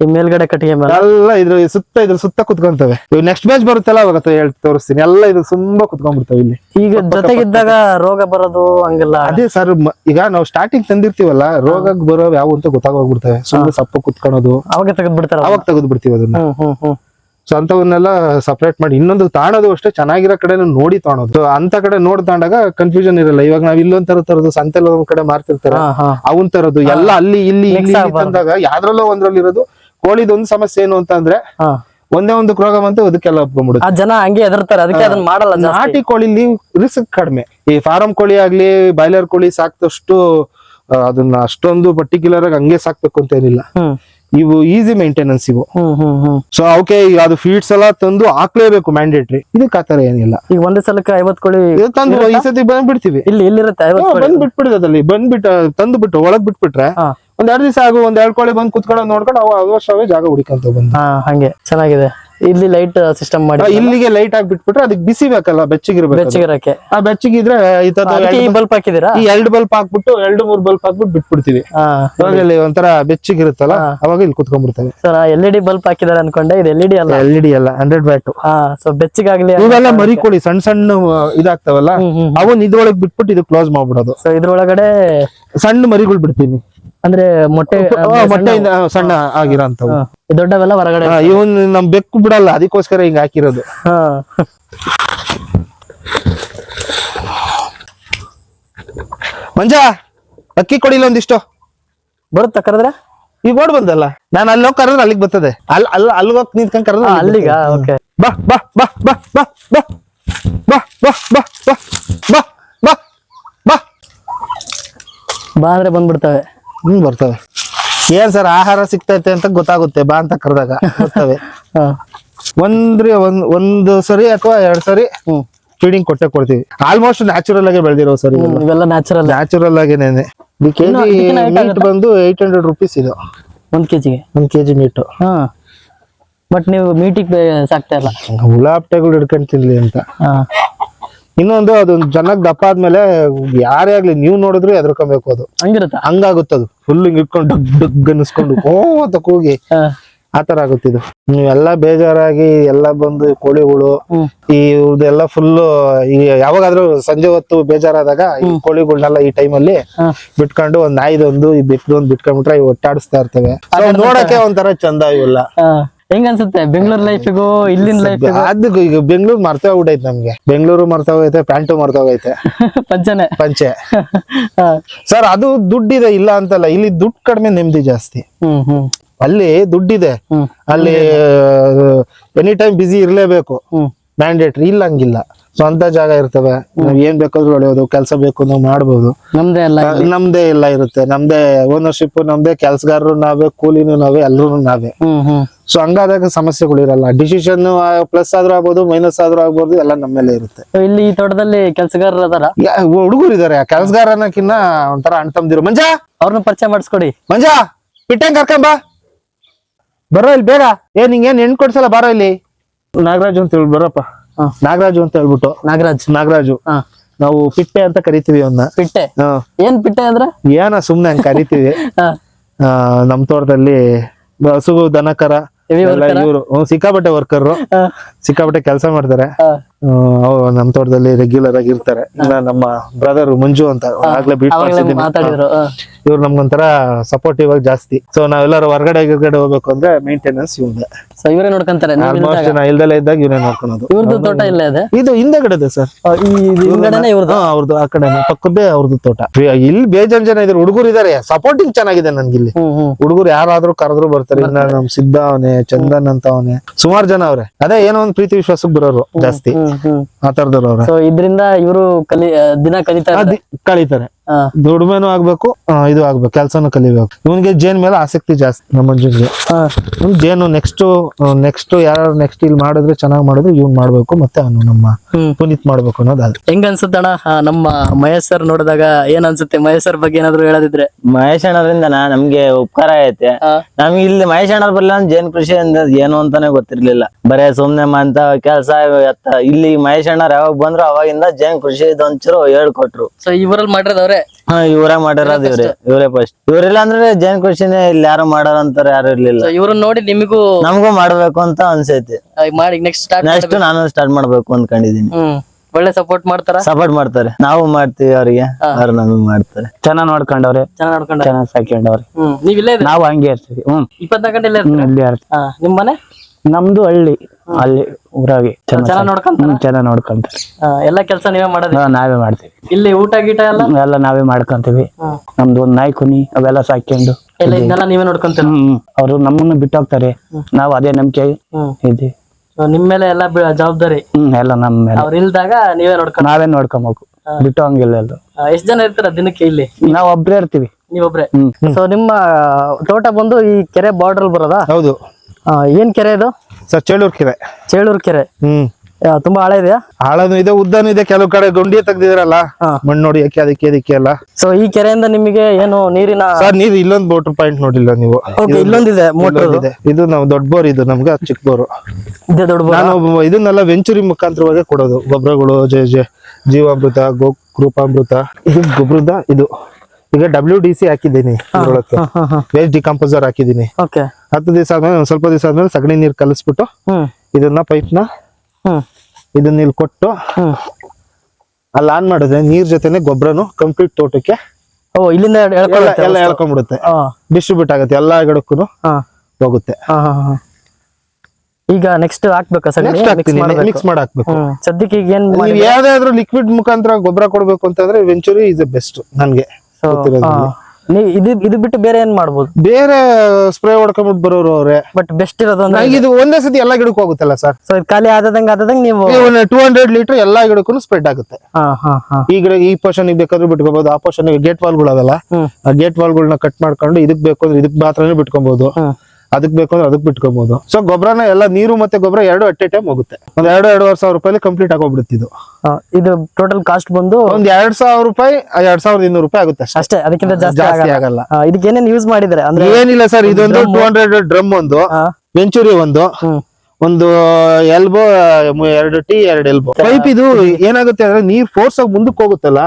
ಈ ಮೇಲ್ಗಡೆ ಕಟ್ಟಿಗೆ ಮೇಲೆ? ಎಲ್ಲ ಇದ್ರ ಸುತ್ತ ಇದ್ರ ಸುತ್ತ ಕುತ್ಕೊಂತವೆ. ಇವ್ ನೆಕ್ಸ್ಟ್ ಮ್ಯಾಚ್ ಬರುತ್ತಲ್ಲ ಅವಾಗ ಹೇಳಿ ತೋರಿಸ್ತೀನಿ. ಎಲ್ಲ ಇದು ತುಂಬಾ ಕುತ್ಕೊಂಡ್ಬಿಡ್ತಾವೆ ಇಲ್ಲಿ. ಈಗ ಜೊತೆಗಿದ್ದಾಗ ರೋಗ ಬರೋದು ಹಂಗೆಲ್ಲ? ಅದೇ ಸರ್ ಈಗ ನಾವು ಸ್ಟಾರ್ಟಿಂಗ್ ತಂದಿರ್ತೀವಲ್ಲ ರೋಗ ಬರೋ ಯಾವ ಅಂತ ಗೊತ್ತಾಗೋಗ್ಬಿಡ್ತವೆ ಸುಮ್ಮನೆ ಸಪ್ಪ ಕುತ್ಕೊಳೋದು. ಅವಾಗ ತೆಗೆದ್ಬಿಡ್ತಾರೆ ಅವಾಗ ತೆಗೆದ್ಬಿಡ್ತೀವಿ ಅದನ್ನ. ಹ್ಮ್ ಹ್ಮ್ ಹ್ಮ್. ಸೊ ಅಂತವನ್ನೆಲ್ಲ ಸಪ್ರೇಟ್ ಮಾಡಿ ಇನ್ನೊಂದು ತಾಣೋದು ಅಷ್ಟೇ ಚೆನ್ನಾಗಿರೋ ಕಡೆ ನೋಡಿ ತಾಣೋದು. ಅಂತ ಕಡೆ ನೋಡ್ ತಾಂಡಾಗ ಕನ್ಫ್ಯೂಷನ್ ಇರಲ್ಲ. ಇವಾಗ ನಾವ್ ಇಲ್ಲೊಂದ್ ತರ ತರದು ಸಂತೆಲ್ಲ ಒಂದ್ ಕಡೆ ಮಾರ್ತಿರ್ತಾರೆ ಅವನ್ ತರೋದು ಎಲ್ಲ ಅಲ್ಲಿ ಇಲ್ಲಿ ಇಲ್ಲಿ. ತಂದಾಗ ಯಾವ್ದ್ರಲ್ಲೋ ಒಂದ್ರಲ್ಲಿ ಇರೋದು. ಕೋಳಿದ್ ಒಂದ್ ಸಮಸ್ಯೆ ಏನು ಅಂತ ಅಂದ್ರೆ ಒಂದೇ ಒಂದು ರೋಗ ಅಂತ ಅದಕ್ಕೆಲ್ಲ ಜನ ಹಂಗೆ ಎದರ್ತಾರೆ ಅದಕ್ಕೆ ಅದನ್ನ ಮಾಡಲ್ಲ ನಾಟಿ ಕೋಳಿಲಿ ರಿಸ್ಕ್ ಕಡಿಮೆ. ಈ ಫಾರಂ ಕೋಳಿ ಆಗ್ಲಿ ಬಾಯ್ಲರ್ ಕೋಳಿ ಸಾಕ್ದಷ್ಟು ಅದನ್ನ ಅಷ್ಟೊಂದು ಪರ್ಟಿಕ್ಯುಲರ್ ಆಗಿ ಹಂಗೆ ಸಾಕ್ಬೇಕು ಅಂತ ಏನಿಲ್ಲ. ಇವು ಈಸಿ ಮೇಂಟೆನೆನ್ಸ್ ಇವು. ಸೊ ಅವಕ್ಕೆ ಈಗ ಅದು ಫೀಡ್ಸ್ ಎಲ್ಲ ತಂದು ಹಾಕ್ಲೇಬೇಕು ಮ್ಯಾಂಡೇಟ್ರಿ ಇದಕ್ಕೆ ಆತರ ಏನಿಲ್ಲ. ಈಗ ಒಂದೇ ಸಲಕ್ಕೆ ಐವತ್ ಕೋಳಿ ತಂದು ಈ ಸತಿ ಬಂದ್ ಬಿಡ್ತೀವಿ ಇಲ್ಲಿ ಇಲ್ಲಿರುತ್ತೆ ಐವತ್ ಕೋಳಿ? ಬಂದ್ ಬಿಟ್ಬಿಡಿದಲ್ಲಿ ಬಂದ್ಬಿಟ್ಟು ತಂದು ಬಿಟ್ಟು ಒಳಗ್ ಬಿಟ್ಬಿಟ್ರೆ ಒಂದ್ ಎರಡ್ ದಿವಸ ಆಗು ಒಂದ್ ಎರಡ್ ಕೋಳಿ ಬಂದ್ ಕುತ್ಕೊಂಡು ನೋಡ್ಕೊಂಡು ಅವಾಗ ಅವಶ್ಯವೇ ಜಾಗ ಹುಡುಕಂತ ಬಂದು. ಹಂಗೆ. ಚೆನ್ನಾಗಿದೆ. ಇಲ್ಲಿ ಲೈಟ್ ಸಿಸ್ಟಮ್ ಮಾಡಿ ಇಲ್ಲಿಗೆ ಲೈಟ್ ಹಾಕಿ ಬಿಟ್ಬಿಟ್ರೆ ಅದಕ್ಕೆ ಬಿಸಿ ಬೇಕಲ್ಲ ಬೆಚ್ಚಗಿರ್ಬೇಕು. ಬೆಚ್ಚಗಿರಕ್ಕೆ ಆ ಬೆಚ್ಚಗಿದ್ರೆ ಈ ಬಲ್ಪ್ ಹಾಕಿದೀರಾ ಈ ಎರಡು ಬಲ್ಪ್ ಹಾಕ್ಬಿಟ್ಟು ಎರಡು ಮೂರು ಬಲ್ಪ್ ಹಾಕ್ಬಿಟ್ಟು ಬಿಟ್ಬಿಡ್ತೀವಿ. ಅದ್ರಲ್ಲಿ ಅವಾಗ ಇಲ್ಲಿ ಒಂಥರ ಬೆಚ್ಚಗಿರುತ್ತಲ್ಲ ಅವಾಗ ಇಲ್ಲಿ ಕುತ್ಕೊಂಡ್ಬಿಡ್ತೇವೆ. Sir L E D bulb ಹಾಕಿದಾರೆ ಅನ್ಕೊಂಡೆ ಇದು ಎಲ್ ಇ ಡಿ ಅಲ್ಲ? ಎಲ್ ಇಡಿ ಅಲ್ಲ ಹಂಡ್ರೆಡ್ ಬ್ಯಾಟ್ ಹಾ ಸೊ ಬೆಚ್ಚಗಾಗ್ಲಿ ಇವೆಲ್ಲ ಮರಿ ಕೋಳಿ ಸಣ್ಣ ಸಣ್ಣ ಇದಾಗ್ತಾವಲ್ಲ ಅವನ್ ಇದ್ರೊಳಗೆ ಬಿಟ್ಬಿಟ್ಟು ಇದು ಕ್ಲೋಸ್ ಮಾಡ್ಬಿಡೋದು. ಸೊ ಇದ್ರೊಳಗಡೆ ಸಣ್ಣ ಮರಿಗಳು ಬಿಡ್ತೀನಿ. ಅಂದ್ರೆ ಮೊಟ್ಟೆ ಮೊಟ್ಟೆಯಿಂದ ಸಣ್ಣ ಆಗಿರೋಂಥವು ದೊಡ್ಡವೆಲ್ಲ ಹೊರಗಡೆ ಇವನ್ ನಮ್ ಬೆಕ್ಕು ಬಿಡಲ್ಲ ಅದಕ್ಕೋಸ್ಕರ ಹಿಂಗ ಹಾಕಿರೋದು ಮಂಜ ಅಕ್ಕಿ ಕೊಡಿಲ್ಲ ಒಂದಿಷ್ಟು ಬರುತ್ತಾ ಕರೆದ್ರೆ ಈಗ ಓಡ್ ಬಂದಲ್ಲ ನಾನು ಅಲ್ಲಿ ಹೋಗಿ ಕರೆದ್ರೆ ಅಲ್ಲಿಗೆ ಬರ್ತದೆ ಅಲ್ಲಿ ಅಲ್ಲ ಅಲ್ಲಿ ಹೋಗಿ ನಿಂತ್ಕೊಂಡ್ ಕರೆದ್ರೆ ಅಲ್ಲಿಗ ಓಕೆ ಬಾ ಬಾ ಬಾ ಬಾ ಬಾ ಬಾ ಬಾ ಬಾ ಬಾ ಬಾ ಬಾ ಬಾ ಬಾ ಬಾ ಅಂದ್ರೆ ಬಂದ್ಬಿಡ್ತವೆ ಹ್ಮ್ ಬರ್ತವೆ. ಏನ್ ಸರ್ ಆಹಾರ ಸಿಗ್ತೈತೆ ಅಂತ ಗೊತ್ತಾಗುತ್ತೆ ಬಾ ಅಂತ ಕರೆದಾಗ. ಬರ್ತವೆ. ಹಾ. ಒಂದ್ರಿ ಒಂದ್ ಒಂದು ಸರಿ ಅಥವಾ ಎರಡ್ ಸರಿ ಫೀಡಿಂಗ್ ಕೊಟ್ಟೆ ಕೊಡ್ತೀವಿ. ಆಲ್ಮೋಸ್ಟ್ ನ್ಯಾಚುರಲ್ ಆಗಿ ಬೆಳೆದಿರೋ ಸರ್ ಇವೆಲ್ಲ. ನ್ಯಾಚುರಲ್ ನ್ಯಾಚುರಲ್ ಆಗೇನೆ ಕೆಜಿ ಮೀಟ್ ಬಂದು ಏಟ್ ಹಂಡ್ರೆಡ್ ರುಪೀಸ್ ಇದು. ಒಂದ್ ಕೆಜಿಗೆ? ಒಂದ್ ಕೆಜಿ ಮೀಟ್ ಹಾ. ಬಟ್ ನೀವು ಮೀಟಿಗೆ ಸಾಕ್ತಾ ಇಲ್ಲ? ಹುಳಾಪ್ಟೆಗಳು ಹಿಡ್ಕೊಂಡ್ ತಿನ್ಲಿ ಅಂತ. ಹಾ. ಇನ್ನೊಂದು ಅದೊಂದು ಜನಕ್ ದಪ್ಪ ಆದ್ಮೇಲೆ ಯಾರೇ ಆಗ್ಲಿ ನೀವು ನೋಡಿದ್ರು ಎದ್ರಕೊಬೇಕು ಅದು. ಹಂಗಿರುತ್ತಾ? ಹಂಗಾಗುತ್ತದು ಫುಲ್ ಹಿಂಗ್ ಇಟ್ಕೊಂಡು ಡಗ್ ಡಗ್ ಅನ್ನಿಸ್ಕೊಂಡು ಓ ಅಂತ ಕೂಗಿ ಆತರ ಆಗುತ್ತಿದ್ದು ನೀವೆಲ್ಲ ಬೇಜಾರಾಗಿ ಎಲ್ಲ ಬಂದು ಕೋಳಿಗಳು ಈ ಇವ್ರದೆಲ್ಲ ಫುಲ್ ಈ ಯಾವಾಗಾದ್ರೂ ಸಂಜೆ ಹೊತ್ತು ಬೇಜಾರಾದಾಗ ಈ ಕೋಳಿಗಳನ್ನೆಲ್ಲ ಈ ಟೈಮಲ್ಲಿ ಅಲ್ಲಿ ಬಿಟ್ಕೊಂಡು ಒಂದ್ ನಾಯಿದೊಂದು ಈ ಬೆಕ್ಕದೊಂದು ಬಿಟ್ಕೊಂಡ್ಬಿಟ್ರೆ ಇವು ಒಟ್ಟಾಡಿಸ್ತಾ ಇರ್ತವೆ. ನೋಡಕ್ಕೆ ಒಂಥರ ಚಂದ ಇವೆಲ್ಲ. ಹೆಂಗ ಅನ್ಸುತ್ತೆ ಬೆಂಗಳೂರು ಲೈಫಿಗೂ ಇಲ್ಲಿನ ಲೈಫ್ ಅದು ಈಗ ಬೆಂಗಳೂರು ಮರ್ತಾ ಹೋಗ್ಬಿಟ್ಟೈತೆ ನಮ್ಗೆ. ಬೆಂಗಳೂರು ಮರ್ತಾ ಹೋಗೈತೆ ಪ್ಯಾಂಟು ಮರ್ತಾ ಹೋಗೈತೆ. ಪಂಚನೆ. ಪಂಚೆ. ಸರ್ ಅದು ದುಡ್ಡಿದೆ ಇಲ್ಲ ಅಂತಲ್ಲ ಇಲ್ಲಿ ದುಡ್ಡು ಕಡಿಮೆ ನೆಮ್ಮದಿ ಜಾಸ್ತಿ. ಅಲ್ಲಿ ದುಡ್ಡಿದೆ. ಅಲ್ಲಿ ಎನಿ ಟೈಮ್ ಬಿಸಿ ಇರ್ಲೇಬೇಕು. ಮ್ಯಾಂಡೇಟ್ರಿ ಇಲ್ಲ ಹಂಗಿಲ್ಲ ಸ್ವಂತ ಜಾಗ ಇರ್ತವೆ. ನಾವ್ ಏನ್ ಬೇಕಾದ್ರೂ ಹೊಡೆಯೋದು ಕೆಲಸ ಬೇಕು ನಾವು ಮಾಡ್ಬೋದು. ನಮ್ದೇ ಎಲ್ಲ ನಮ್ದೇ ಎಲ್ಲ ಇರುತ್ತೆ. ನಮ್ದೇ ಓನರ್ಶಿಪ್ ನಮ್ದೇ ಕೆಲ್ಸಗಾರರು ನಾವೇ ಕೂಲಿನೂ ನಾವೇ ಎಲ್ಲರೂ ನಾವೇ. ಸೊ ಹಂಗಾದಾಗ ಸಮಸ್ಯೆಗಳಿರಲ್ಲ ಡಿಸಿಷನ್ ಪ್ಲಸ್ ಆದ್ರೂ ಆಗ್ಬೋದು ಮೈನಸ್ ಆದ್ರೂ ಆಗ್ಬೋದು ಎಲ್ಲ ನಮ್ಮ ಮೇಲೆ ಇರುತ್ತೆ. ಇಲ್ಲಿ ಈ ತೋಟದಲ್ಲಿ ಕೆಲ್ಸಗಾರರು ಅದಾರ ಹುಡುಗರು ಇದಾರೆ. ಕೆಲ್ಸಗಾರ ಅನ್ನಕಿನ್ನ ಒಂಥರ ಅಣ್ಣ ಮಂಜಾ! ಮಂಜ ಅವ್ರನ್ನ ಪರಿಚಯ ಮಾಡಿಸ್ಕೊಡಿ. ಮಂಜಾ! ಪಿಟ್ಟಂಗ್ ಕರ್ಕೊಂಬ ಬರೋ ಇಲ್ಲಿ ಬೇಗ. ಏ ನಿಂಗೇನ್ ಹೆಣ್ ಕೊಡ್ಸಲ್ಲ ಬಾರೋ ಇಲ್ಲಿ. ನಾಗರಾಜ್ ಅಂತ ಹೇಳಿ ಬರಪ್ಪ. ನಾಗರಾಜು ಅಂತ ಹೇಳ್ಬಿಟ್ಟು. ನಾಗರಾಜ್. ನಾಗರಾಜು. ನಾವು ಪಿಟ್ಟೆ ಅಂತ ಕರಿತೀವಿ ಅವನ್ನ ಪಿಟ್ಟೆ? ಏನ್ ಪಿಟ್ಟೆ ಅಂದ್ರೆ? ಏನ ಸುಮ್ನೆ ಹಂಗ ಕರಿತೀವಿ. ನಮ್ ತೋಟದಲ್ಲಿ ಹಸುಗು ದನಕರ ಇವರು. ಸಿಕ್ಕಾಪಟ್ಟೆ ವರ್ಕರ್ ಸಿಕ್ಕಾಪಟ್ಟೆ ಕೆಲಸ ಮಾಡ್ತಾರೆ. ಅವ್ರು ನಮ್ ತೋಟದಲ್ಲಿ ರೆಗ್ಯುಲರ್ ಆಗಿ ಇರ್ತಾರೆ. ಇಲ್ಲ ನಮ್ಮ ಬ್ರದರ್ ಮಂಜು ಅಂತ. ಆಗ್ಲೇ ಬೀಟ್. ಇವ್ರು ನಮ್ಗೊಂಥರ ಸಪೋರ್ಟಿವ್ ಆಗಿ ಜಾಸ್ತಿ. ಸೊ ನಾವೆಲ್ಲರೂ ಹೊರಗಡೆ ಗಿರ್ಗಡೆ ಹೋಗ್ಬೇಕು ಅಂದ್ರೆ ಮೇಂಟೆನೆನ್ಸ್ ಇವ್ದೆ ಸೊ ಇವರೇ ನೋಡ್ಕೊಂತಾರೆ ನಾ ಇಲ್ದಲ್ಲ ಇದ್ದಾಗ ಇವರೇ ನೋಡ್ಕೊಳೋದು. ಇವ್ರದ್ದು ತೋಟ ಇಲ್ಲ ಇದೆ ಇದು ಹಿಂದೆಗಡೆ ಸರ್. ಹಿಂದ್ಗಡೆನೆ ಇವ್ರದ್ದು ಅವ್ರದ್ದು ಆ ಕಡೆ ಪಕ್ಕದ್ದೇ ಅವ್ರದ್ದು ತೋಟ. ಇಲ್ಲಿ ಬೇಜಾನ್ ಜನ ಇದ್ರೆ ಹುಡುಗರು ಇದಾರೆ ಸಪೋರ್ಟಿಂಗ್ ಚೆನ್ನಾಗಿದೆ ಹ್ಮ್ ಹ್ಮ್. ಹುಡುಗರು ಯಾರಾದ್ರೂ ಕರೆದ್ರು ಬರ್ತಾರೆ ಇನ್ನ ನಮ್ ಸಿದ್ಧ ಅವನೇ ಚಂದನ್ ಅಂತ ಅವನೇ. ಸುಮಾರು ಜನ ಅವ್ರೆ. ಅದೇ ಏನೋ ಒಂದ್ ಪ್ರೀತಿ ವಿಶ್ವಾಸಕ್ಕೆ ಬರೋರು ಜಾಸ್ತಿ. ಆ ತರದವ್ರು ಅವ್ರೆ. ಸೊ ಇದ್ರಿಂದ ಇವರು ಕಲಿ ದಿನ ಕಲಿತಾರೆ ಕಲಿತಾರೆ. ದುಡಿಮೆನೂ ಆಗ್ಬೇಕು ಇದು ಆಗ್ಬೇಕು ಕೆಲ್ಸನೂ ಕಲಿಬೇಕು. ಇವನ್ಗೆ ಜೇನ್ ಮೇಲೆ ಆಸಕ್ತಿ ಜಾಸ್ತಿ ನಮ್ಮ. ಇವ್ನ್ ಜೇನು ನೆಕ್ಸ್ಟ್ ನೆಕ್ಸ್ಟ್ ಯಾರು ನೆಕ್ಸ್ಟ್ ಇಲ್ಲಿ ಮಾಡಿದ್ರೆ ಚೆನ್ನಾಗಿ ಮಾಡಿದ್ರೆ ಇವ್ನ್ ಮಾಡ್ಬೇಕು ಮತ್ತೆ ಅವನು ನಮ್ಮ ಪುನೀತ್ ಮಾಡ್ಬೇಕು ಅನ್ನೋದಾದ್ರೆ ಹೆಂಗ ಅನ್ಸುತ್ತಣ ನಮ್ಮ ಮಹೇಶ್ ಸರ್ ನೋಡಿದಾಗ ಏನ್ ಅನ್ಸುತ್ತೆ? ಮಹೇಶ್ ಸರ್ ಬಗ್ಗೆ ಏನಾದ್ರು ಹೇಳದಿದ್ರೆ. ಮಹೇಶ್ ಅಣ್ಣರಿಂದ ನಮ್ಗೆ ಉಪಕಾರ ಐತೆ. ನಮ್ಗೆ ಇಲ್ಲಿ ಮಹೇಶ್ ಅಣ್ಣ ಬರ್ಲಿಲ್ಲ ಅಂದ್ರೆ ಜೇನ್ ಕೃಷಿ ಅಂದ್ರೆ ಏನು ಅಂತಾನೆ ಗೊತ್ತಿರ್ಲಿಲ್ಲ. ಬರೇ ಸುಮ್ನೆ ಅಂತ ಕೆಲಸ ಇಲ್ಲಿ ಮಹೇಶ್ ಅಣ್ಣರ್ ಯಾವಾಗ ಬಂದ್ರು ಅವಾಗಿಂದ ಜೇನ್ ಕೃಷಿ ಒಂಚೂರು ಹೇಳ್ಕೊಟ್ರು. ಸೊ ಇವರಲ್ಲಿ ಮಾಡಿರೋದು ಅವರೇ ಹಾ ಇವರೇ ಮಾಡಿರೋದು ಇವ್ರೆ. ಇವರೇ ಫಸ್ಟ್ ಇವ್ರಿಲ್ಲ ಅಂದ್ರೆ ಜೈನ್ ಕೃಷಿನೇ ಇಲ್ಲಿ ಯಾರು ಮಾಡಾರ ಅಂತಾರ ಯಾರು ಇರ್ಲಿಲ್ಲ. ಇವ್ರನ್ನ ನೋಡಿ ನಿಮಗೂ ನಮಗೂ ಮಾಡ್ಬೇಕು ಅಂತ ಅನ್ಸೈತಿ. ಮಾಡಿ ನೆಕ್ಸ್ಟ್ ಸ್ಟಾರ್ಟ್ ನೆಕ್ಸ್ಟ್ ನಾನು ಸ್ಟಾರ್ಟ್ ಮಾಡ್ಬೇಕು ಅನ್ಕೊಂಡಿದೀನಿ. ಹ್ಮ್. ಒಳ್ಳೆ ಸಪೋರ್ಟ್ ಮಾಡ್ತಾರ? ಸಪೋರ್ಟ್ ಮಾಡ್ತಾರೆ. ನಾವು ಮಾಡ್ತೀವಿ ಅವ್ರಿಗೆ. ಅವ್ರು ನಮಗ್ ಮಾಡ್ತಾರೆ. ಚೆನ್ನಾಗ್ ನೋಡ್ಕೊಂಡವ್ರೆ. ಚೆನ್ನಾಗ್ ನೋಡ್ಕೊಂಡ ಚೆನ್ನಾಗ್ ಸಾಕೊಂಡವ್ರೆ ಹ್ಮ್. ನೀವ್ ಇಲ್ಲೇ ಇದ್ದೀರಾ? ನಾವು ಹಂಗೆ ಇರ್ತೀವಿ. ಹ್ಮ್. ಇಪ್ಪತ್ನಾಲ್ಕು ಗಂಟೆ ಇಲ್ಲೇ ಇರ್ತೀರಾ? ಇಲ್ಲಿ ಇರ್ತೀವಿ. ಹಾ ನಿಮ್ ಮನೆ? ನಮ್ದು ಹಳ್ಳಿ. ಅಲ್ಲಿ ಊರಾಗೆ ಚೆನ್ನಾಗಿ ಚೆನ್ನಾಗ್ ನೋಡ್ಕೊಂತಾರ? ಹ್ಮ್ ಚೆನ್ನಾಗ್ ನೋಡ್ಕೊಂತಾರೆ. ಎಲ್ಲ ಕೆಲಸ ನೀವೇ ಮಾಡೋದು ಹಾ, ನಾವೇ ಮಾಡ್ತೀವಿ. ಇಲ್ಲಿ ಊಟ ಗೀಟ ಎಲ್ಲ? ಎಲ್ಲ ನಾವೇ ಮಾಡ್ಕೊಂತೀವಿ. ನಮ್ದು ಒಂದ್ ನಾಯಿ ಕುನಿ ಅವೆಲ್ಲ ಸಾಕೊಂಡು ಎಲ್ಲ ಇದನ್ನೆಲ್ಲ ನೀವೇ ನೋಡ್ಕೊಂತೀವಿ ಹ್ಮ್ ಅವ್ರು ನಮ್ಮನ್ನ ಬಿಟ್ಟು ಹೋಗ್ತಾರೆ ನಾವು ಅದೇ ನಂಬಿಕೆ ಹ್ಮ್. So, ನಿಮ್ ಮೇಲೆ ಎಲ್ಲ ಬಿ- ಜವಾಬ್ದಾರಿ? ಹ್ಮ್ ಎಲ್ಲ ನಮ್ಮ ಮೇಲೆ. ಅವ್ರ ಇಲ್ದಾಗ ನೀವೇ ನೋಡ್ಕೊಂಡ್ ನಾವೇ ನೋಡ್ಕೊಬೇಕು. ಬಿಟ್ಟು ಹಂಗಿಲ್ಲ ಎಲ್ಲ ಎಷ್ಟ್ ಜನ ಇರ್ತಾರ ದಿನಕ್ಕೆ ಇಲ್ಲಿ? ನಾವ್ ಒಬ್ರೇ ಇರ್ತೀವಿ. ನೀವೊಬ್ರೆ? ಹ್ಮ್. ಸೊ ನಿಮ್ಮ ತೋಟ ಬಂದು ಈ ಕೆರೆ ಬಾರ್ಡರ್ ಬರೋದಾ? ಹೌದು. ಆ, ಏನ್ ಕೆರೆ ಇದು? ಸರ್ ಚೇಳೂರ್ ಕೆರೆ. ಚೇಳೂರ್ ಕೆರೆ. ಹ್ಮ್. ತುಂಬಾ ಹಳೆ ಇದೆಯಾ? ಆಳನು ಇದೆ ಉದ್ದನು ಇದೆ ಕೆಲವು ಕಡೆ ಗುಂಡಿ ತೆಗ್ದಿದ್ರಲ್ಲ ಮಣ್ಣು ಮಣ್ಣು ನೋಡಿಯಕ್ಕೆ ಅದಕ್ಕೆ ಅದಕ್ಕೆ ಎಲ್ಲ. ಸೊ ಈ ಕೆರೆಯಿಂದ ನಿಮಗೆ ಏನು ನೀರಿನ ಸರ್ ನೀರು ಇಲ್ಲೊಂದು ಬೋಟರ್ ಪಾಯಿಂಟ್ ನೋಡಿಲ್ಲ ನೀವು. ಇಲ್ಲೊಂದಿದೆ ಮೋಟರ್ ಇದೆ ಇದು ನಾವು ದೊಡ್ಡ ಬೋರ್ ಇದು ನಮ್ಗೆ ಚಿಕ್ಕ ಬೋರು ಇದೆ ದೊಡ್ಡ ಬೋರ್. ನಾನು ಇದನ್ನೆಲ್ಲ ವೆಂಚುರಿ ಮುಖಾಂತರವಾಗಿ ಕೊಡೋದು. ಗೊಬ್ಬರಗಳು ಜೆ ಜೆ ಜೀವಾಮೃತ ಗೋ ಕೃಪಾಮೃತ ಇದು ಗೊಬ್ಬರದ ಇದು. ಈಗ ಡಬ್ಲ್ಯೂ ಡಿ ಸಿ ಹಾಕಿದ್ದೀನಿ. ವೇಸ್ಟ್ ಡಿಕಂಪೋಸರ್ ಹಾಕಿದ್ದೀನಿ. ಹತ್ತು ದಿವಸ ಆದ್ಮೇಲೆ ಒಂದ್ ಸ್ವಲ್ಪ ದಿವಸ ಆದ್ಮೇಲೆ ಸಗಣಿ ನೀರ್ ಕಲಿಸ್ಬಿಟ್ಟು ಇದನ್ನ ಪೈಪ್ನ ನ ಇದನ್ನ ಇಲ್ಲಿ ಕೊಟ್ಟು ಅಲ್ಲಿ ಆನ್ ಮಾಡಿದ್ರೆ ನೀರ್ ಜೊತೆನೆ ಗೊಬ್ಬರನು ಕಂಪ್ಲೀಟ್ ತೋಟಕ್ಕೆ ಓ ಇಲ್ಲಿಂದ ಎಲ್ಲ ಎಳ್ಕೊಂಡ್ಬಿಡುತ್ತೆ ಡಿಸ್ಟ್ರಿಬ್ಯೂಟ್ ಆಗುತ್ತೆ ಎಲ್ಲಾ ಗಿಡಕ್ಕೂ ಹೋಗುತ್ತೆ. ಈಗ ನೆಕ್ಸ್ಟ್ ಹಾಕ್ಬೇಕಾ ಮಿಕ್ಸ್ ಮಾಡಿ ಹಾಕ್ಬೇಕು ಸದ್ಯಕ್ಕೆ ಈಗ ಏನ್ ಯಾವ್ದಾದ್ರು ಲಿಕ್ವಿಡ್ ಮುಖಾಂತರ ಗೊಬ್ಬರ ಕೊಡ್ಬೇಕು ಅಂತಂದ್ರೆ ವೆಂಚೂರಿ ಇಸ್ ಬೆಸ್ಟ್ ನನ್ಗೆ. ನೀ ಇದು ಇದು ಬಿಟ್ಟು ಬೇರೆ ಏನ್ ಮಾಡ್ಬೋದು? ಬೇರೆ ಸ್ಪ್ರೇ ಹೊಡ್ಕೊಂಡ್ಬಿಟ್ಟು ಬರೋರು ಅವ್ರೆ. ಬಟ್ ಬೆಸ್ಟ್ ಇರೋದು ಅಂದ್ರೆ ಇದು ಒಂದೇ ಸತಿ ಎಲ್ಲ ಗಿಡಕ್ಕೂ ಹೋಗುತ್ತಲ್ಲ ಸರ್ ಸೊ ಇದು ಖಾಲಿ ಆದದಂಗ ಆದದಂಗ ನೀವು ಟೂ ಹಂಡ್ರೆಡ್ ಲೀಟರ್ ಎಲ್ಲಾ ಗಿಡಕ್ಕೂ ಸ್ಪ್ರೆಡ್ ಆಗುತ್ತೆ. ಈ ಗಿಡ ಈ ಪೋರ್ಷನ್ ಬೇಕಾದ್ರೂ ಬಿಟ್ಕೋಬಹುದು ಆ ಪೋರ್ಷನ್ ಗೇಟ್ ವಾಲ್ಗಳು ಅವೆಲ್ಲ ಹ್ಮ್. ಆ ಗೇಟ್ ವಾಲ್ಗಳನ್ನ ಕಟ್ ಮಾಡ್ಕೊಂಡು ಇದಕ್ ಬೇಕು ಅಂದ್ರೆ ಇದಕ್ ಮಾತ್ರನೇ ಬಿಟ್ಕೊಬಹುದು ಹ್ಮ್ ಅದಕ್ ಬೇಕು ಅಂದ್ರೆ ಅದಕ್ ಬಿಟ್ಕೊಬಹುದು ಸೊ ಗೊಬ್ಬರನ ಎಲ್ಲ ನೀರು ಮತ್ತೆ ಗೊಬ್ಬರ ಎರಡು ಅಟ್ ಎ ಟೈಮ್ ಹೋಗುತ್ತೆ. ಒಂದ್ ಎರಡು ಎರಡುವರೆ ಸಾವಿರ ರೂಪಾಯಿ ಕಂಪ್ಲೀಟ್ ಆಗೋಗ್ಬಿಡುತ್ತಿದ್ದು ಇದು. ಟೋಟಲ್ ಕಾಸ್ಟ್ ಬಂದು ಒಂದ್ ಎರಡ್ ಸಾವಿರ ರೂಪಾಯಿ ಎರಡ್ ಸಾವಿರದ ಇನ್ನೂರು ರೂಪಾಯಿ ಆಗುತ್ತೆ ಅಷ್ಟೇ. ಅದಕ್ಕಿಂತ ಜಾಸ್ತಿ ಆಗಲ್ಲ. ಇದಕ್ಕೆ ಏನೇನ್ ಯೂಸ್ ಮಾಡಿದ್ರೆ? ಅಂದ್ರೆ ಏನಿಲ್ಲ ಸರ್ ಇದೊಂದು ಟೂ ಹಂಡ್ರೆಡ್ ಡ್ರಮ್ ಒಂದು ಮೆಂಚೂರಿ ವೆಂಚುರಿ ಒಂದು ಒಂದು ಎಲ್ಬೋ ಎರಡು ಟಿ ಎರಡು ಎಲ್ಬೋ ಪೈಪ್ ಇದು ಏನಾಗುತ್ತೆ ಅಂದ್ರೆ ನೀರ್ ಫೋರ್ಸ್ ಆಗಿ ಮುಂದಕ್ಕೆ ಹೋಗುತ್ತಲ್ಲ.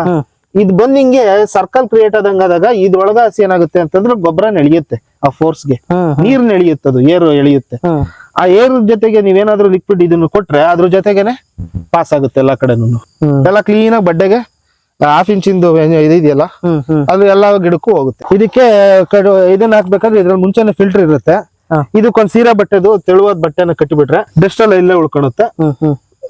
ಇದು ಬಂದ್ ಹಿಂಗೆ ಸರ್ಕಲ್ ಕ್ರಿಯೇಟ್ ಆದಂಗ ಆದಾಗ ಇದ್ರೊಳಗ ಹಸಿ ಏನಾಗುತ್ತೆ ಅಂತಂದ್ರೆ ಗೊಬ್ಬರ ನೆಳೆಯುತ್ತೆ ಆ ಫೋರ್ಸ್ಗೆ ಗೆ. ನೀರ್ ನೆಳೆಯುತ್ತೆ ಅದು ಏರು ಎಳೆಯುತ್ತೆ. ಆ ಏರ್ ಜೊತೆಗೆ ನೀವೇನಾದ್ರೂ ಲಿಕ್ವಿಡ್ ಇದನ್ನು ಕೊಟ್ರೆ ಅದ್ರ ಜೊತೆಗೆನೆ ಪಾಸ್ ಆಗುತ್ತೆ ಎಲ್ಲಾ ಕಡೆನೂ. ಎಲ್ಲ ಕ್ಲೀನ್ ಆಗಿ ಬಡ್ಡೆಗೆ ಹಾಫ್ ಇಂಚಿಂದು ಇದೆಯಲ್ಲ ಅದು ಎಲ್ಲ ಗಿಡಕ್ಕೂ ಹೋಗುತ್ತೆ. ಇದಕ್ಕೆ ಇದನ್ನ ಹಾಕ್ಬೇಕಾದ್ರೆ ಇದ್ರಲ್ಲಿ ಮುಂಚೆನೆ ಫಿಲ್ಟರ್ ಇರುತ್ತೆ. ಇದಕ್ಕೊಂದ್ ಸೀರಾ ಬಟ್ಟೆದು ತೆಳುವಾದ ಬಟ್ಟೆನ ಕಟ್ಟಿಬಿಟ್ರೆ ಡಸ್ಟ್ ಎಲ್ಲ ಇಲ್ಲೇ ಉಳ್ಕೊಳುತ್ತೆ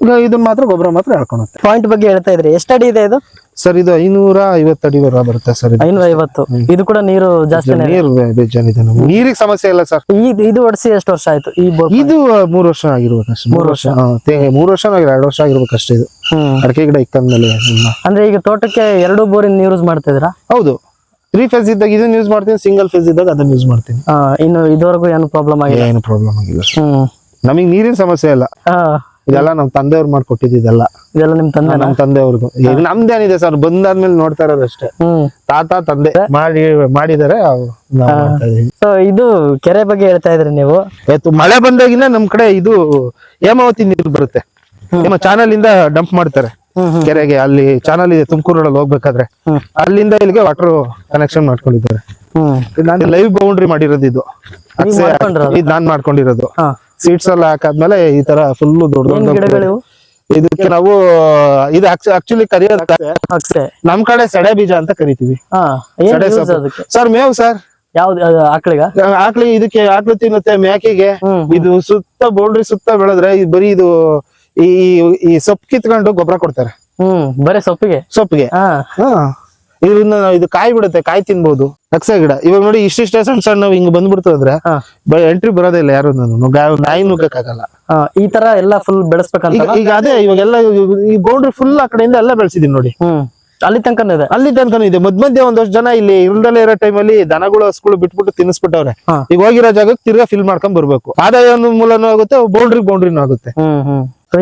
ಇದನ್ನ ಮಾತ್ರ ಗೊಬ್ಬರ ಮಾತ್ರ ಹೇಳ್ಕೊಳುತ್ತೆ ಪಾಯಿಂಟ್ ಬಗ್ಗೆ ಹೇಳ್ತಾ ಇದ್ರಿ. ಎಷ್ಟು ಅಡಿ ಇದೆ ಇದು? ಸರ್ ಇದು ಐನೂರ ಐವತ್ತು ಅಡಿ ವರ ಬರುತ್ತೆ ಸರ್ ಇದು. ಐನೂರ ಐವತ್ತು. ಇದು ಕೂಡ ನೀರು ಜಾಸ್ತಿ ನೀರು ಬೇಜಾನ್ ಇದೆ ನಮ್ಗೆ. ನೀರಿಗೆ ಸಮಸ್ಯೆ ಇಲ್ಲ ಸರ್. ಇದು ಒಡಿಸಿ ಎಷ್ಟು ವರ್ಷ ಆಯ್ತು? ಈ ಬೋರ್ ಇದು ಮೂರು ವರ್ಷ ಆಗಿರ್ಬೇಕಷ್ಟೇ. ಮೂರು ವರ್ಷ. ಹಾ, ತೇ- ಮೂರು ವರ್ಷ ಎರಡು ವರ್ಷ ಆಗಿರ್ಬೇಕಷ್ಟೇ ಇದು. ಹ್ಮ್. ಅಡಿಕೆ ಗಿಡ ಇಕ್ಕಂದ್ಮೇಲೆ ಇನ್ನ. ಅಂದ್ರೆ ಈಗ ತೋಟಕ್ಕೆ ಎರಡು ಬೋರಿನ ಯೂಸ್ ಮಾಡ್ತಾ ಇದ್ರಾ ಹೌದು. ತ್ರೀ ಫೇಸ್ ಇದ್ದಾಗ ಇದನ್ನ ಯೂಸ್ ಮಾಡ್ತೀನಿ ಸಿಂಗಲ್ ಫೇಸ್ ಇದ್ದಾಗ ಅದನ್ನ ಯೂಸ್ ಮಾಡ್ತೀನಿ. ಆ, ಇನ್ನು ಇದುವರೆಗೂ ಏನು ಪ್ರಾಬ್ಲಮ್ ಆಗಿಲ್ಲ? ಏನು ಪ್ರಾಬ್ಲಮ್ ಆಗಿಲ್ಲ ಸರ್. ಹ್ಮ್. ನಮಗೆ ನೀರಿನ ಸಮಸ್ಯೆ ಇಲ್ಲ. ಆ, ಇದೆಲ್ಲ ನಮ್ ತಂದೆಯವ್ರು ಮಾಡ್ಕೊಟ್ಟಿದ್ದು ಇದೆಲ್ಲ. ಇದೆಲ್ಲ ನಿಮ್ ತಂದೆ ನಮ್ಮ ತಂದೆಯವ್ರಿಗೂ. ಈಗ ನಮ್ದೇನಿದೆ ಸರ್ ಬಂದಾದ್ಮೇಲೆ ನೋಡ್ತಾ ಇರೋದಷ್ಟೇ ಹ್ಮ್. ತಾತ ತಂದೆ ಮಾಡಿ ಮಾಡಿದಾರೆ ಸೊ ಇದು ಕೆರೆ ಬಗ್ಗೆ ಹೇಳ್ತಾ ಇದ್ರಿ ನೀವು? ಆಯ್ತು ಮಳೆ ಬಂದಾಗಿನ ನಮ್ ಕಡೆ ಇದು ಹೇಮಾವತಿ ನೀರು ಬರುತ್ತೆ. ನಿಮ್ಮ ಚಾನಲ್ ಇಂದ ಡಂಪ್ ಮಾಡ್ತಾರೆ. ಕೆರೆಗೆ ಅಲ್ಲಿ ಚಾನಲ್ ಇದೆ ತುಮಕೂರಲ್ಲಿ ಹೋಗ್ಬೇಕಾದ್ರೆ. ಅಲ್ಲಿಂದ ಇಲ್ಲಿಗೆ ವಾಟರ್ ಕನೆಕ್ಷನ್ ಮಾಡ್ಕೊಂಡಿದ್ದಾರೆ. ನಾನು ಲೈವ್ ಬೌಂಡ್ರಿ ಮಾಡಿರೋದು ಇದು. ನಾನ್ ಮಾಡ್ಕೊಂಡಿರೋದು. ಹಾ ಸೀಟ್ಸ್ ಎಲ್ಲ ಹಾಕಾದ್ಮೇಲೆ ಈ ತರ ಫುಲ್ ದೊಡ್ಡ ದೊಡ್ ದೊಡ್ಡ ಇದಕ್ಕೆ ನಾವು ಇದು ಆಕ್ಚುಲಿ ಕರಿಯೋದು ನಮ್ ಕಡೆ ಸಡೆ ಬೀಜ ಅಂತ ಕರಿತೀವಿ. ಸರ್ ಮೇವು ಸರ್. ಯಾವ್ದು ಆಕಳಿಗ? ಆಕ್ಳಿ ಇದಕ್ಕೆ ಆಕ್ಳು ತಿನ್ನುತ್ತೆ ಮೇಕೆಗೆ ಹ್ಮ್, ಇದು ಸುತ್ತ ಬೌಂಡ್ರಿ ಸುತ್ತ ಬೆಳೆದ್ರೆ ಇದು ಬರೀ ಇದು ಈ ಈ ಸೊಪ್ಪು ಕಿತ್ಕೊಂಡು ಗೊಬ್ಬರ ಕೊಡ್ತಾರೆ. ಹ್ಮ್ ಬರೀ ಸೊಪ್ಪಿಗೆ? ಸೊಪ್ಪಿಗೆ. ಹಾ. ಹಾ ನಾವು ಇದು ಕಾಯಿ ಬಿಡುತ್ತೆ ಕಾಯಿ ತಿನ್ಬಹುದು ಅಕ್ಸ ಗಿಡ. ಇವಾಗ ನೋಡಿ ಇಷ್ಟಿಷ್ಟೇ ಸಣ್ಣ ಸಣ್ಣ ಹಿಂಗ್ ಬಂದ್ಬಿಡ್ತು ಅಂದ್ರೆ ಎಂಟ್ರಿ ಬರೋದೇ ಇಲ್ಲ ಯಾರು ನಾಯಿ ನುಗ್ಗಕ್ಕಾಗಲ್ಲ. ಈ ತರ ಎಲ್ಲ ಫುಲ್ ಬೆಳೆಸ್ಬೇಕಂತ ಈಗ ಅದೇ ಇವಾಗೆಲ್ಲ ಈ ಬೌಂಡ್ರಿ ಫುಲ್ ಆ ಕಡೆಯಿಂದ ಎಲ್ಲ ಬೆಳೆಸಿದೀನಿ ನೋಡಿ. ಅಲ್ಲಿ ತನಕನೂ ಇದೆ? ಅಲ್ಲಿ ತನಕನೂ ಇದೆ. ಮಧ್ಯ ಮಧ್ಯೆ ಒಂದಷ್ಟು ಜನ ಇಲ್ಲಿ ಇಲ್ದಲ್ಲೇ ಇರೋ ಟೈಮಲ್ಲಿ ದನಗಳು ಹಸುಗಳು ಬಿಟ್ಬಿಟ್ಟು ತಿನ್ನಿಸ್ಬಿಟ್ಟವ್ರೆ. ಈಗ ಹೋಗಿರೋ ಜಾಗಕ್ಕೆ ತಿರ್ಗಾ ಫಿಲ್ ಮಾಡ್ಕೊಂಡ್ ಬರ್ಬೇಕು. ಆದಾಯ ಮೂಲನೂ ಆಗುತ್ತೆ ಬೌಂಡ್ರಿ ಬೌಂಡ್ರಿನೂ ಆಗುತ್ತೆ.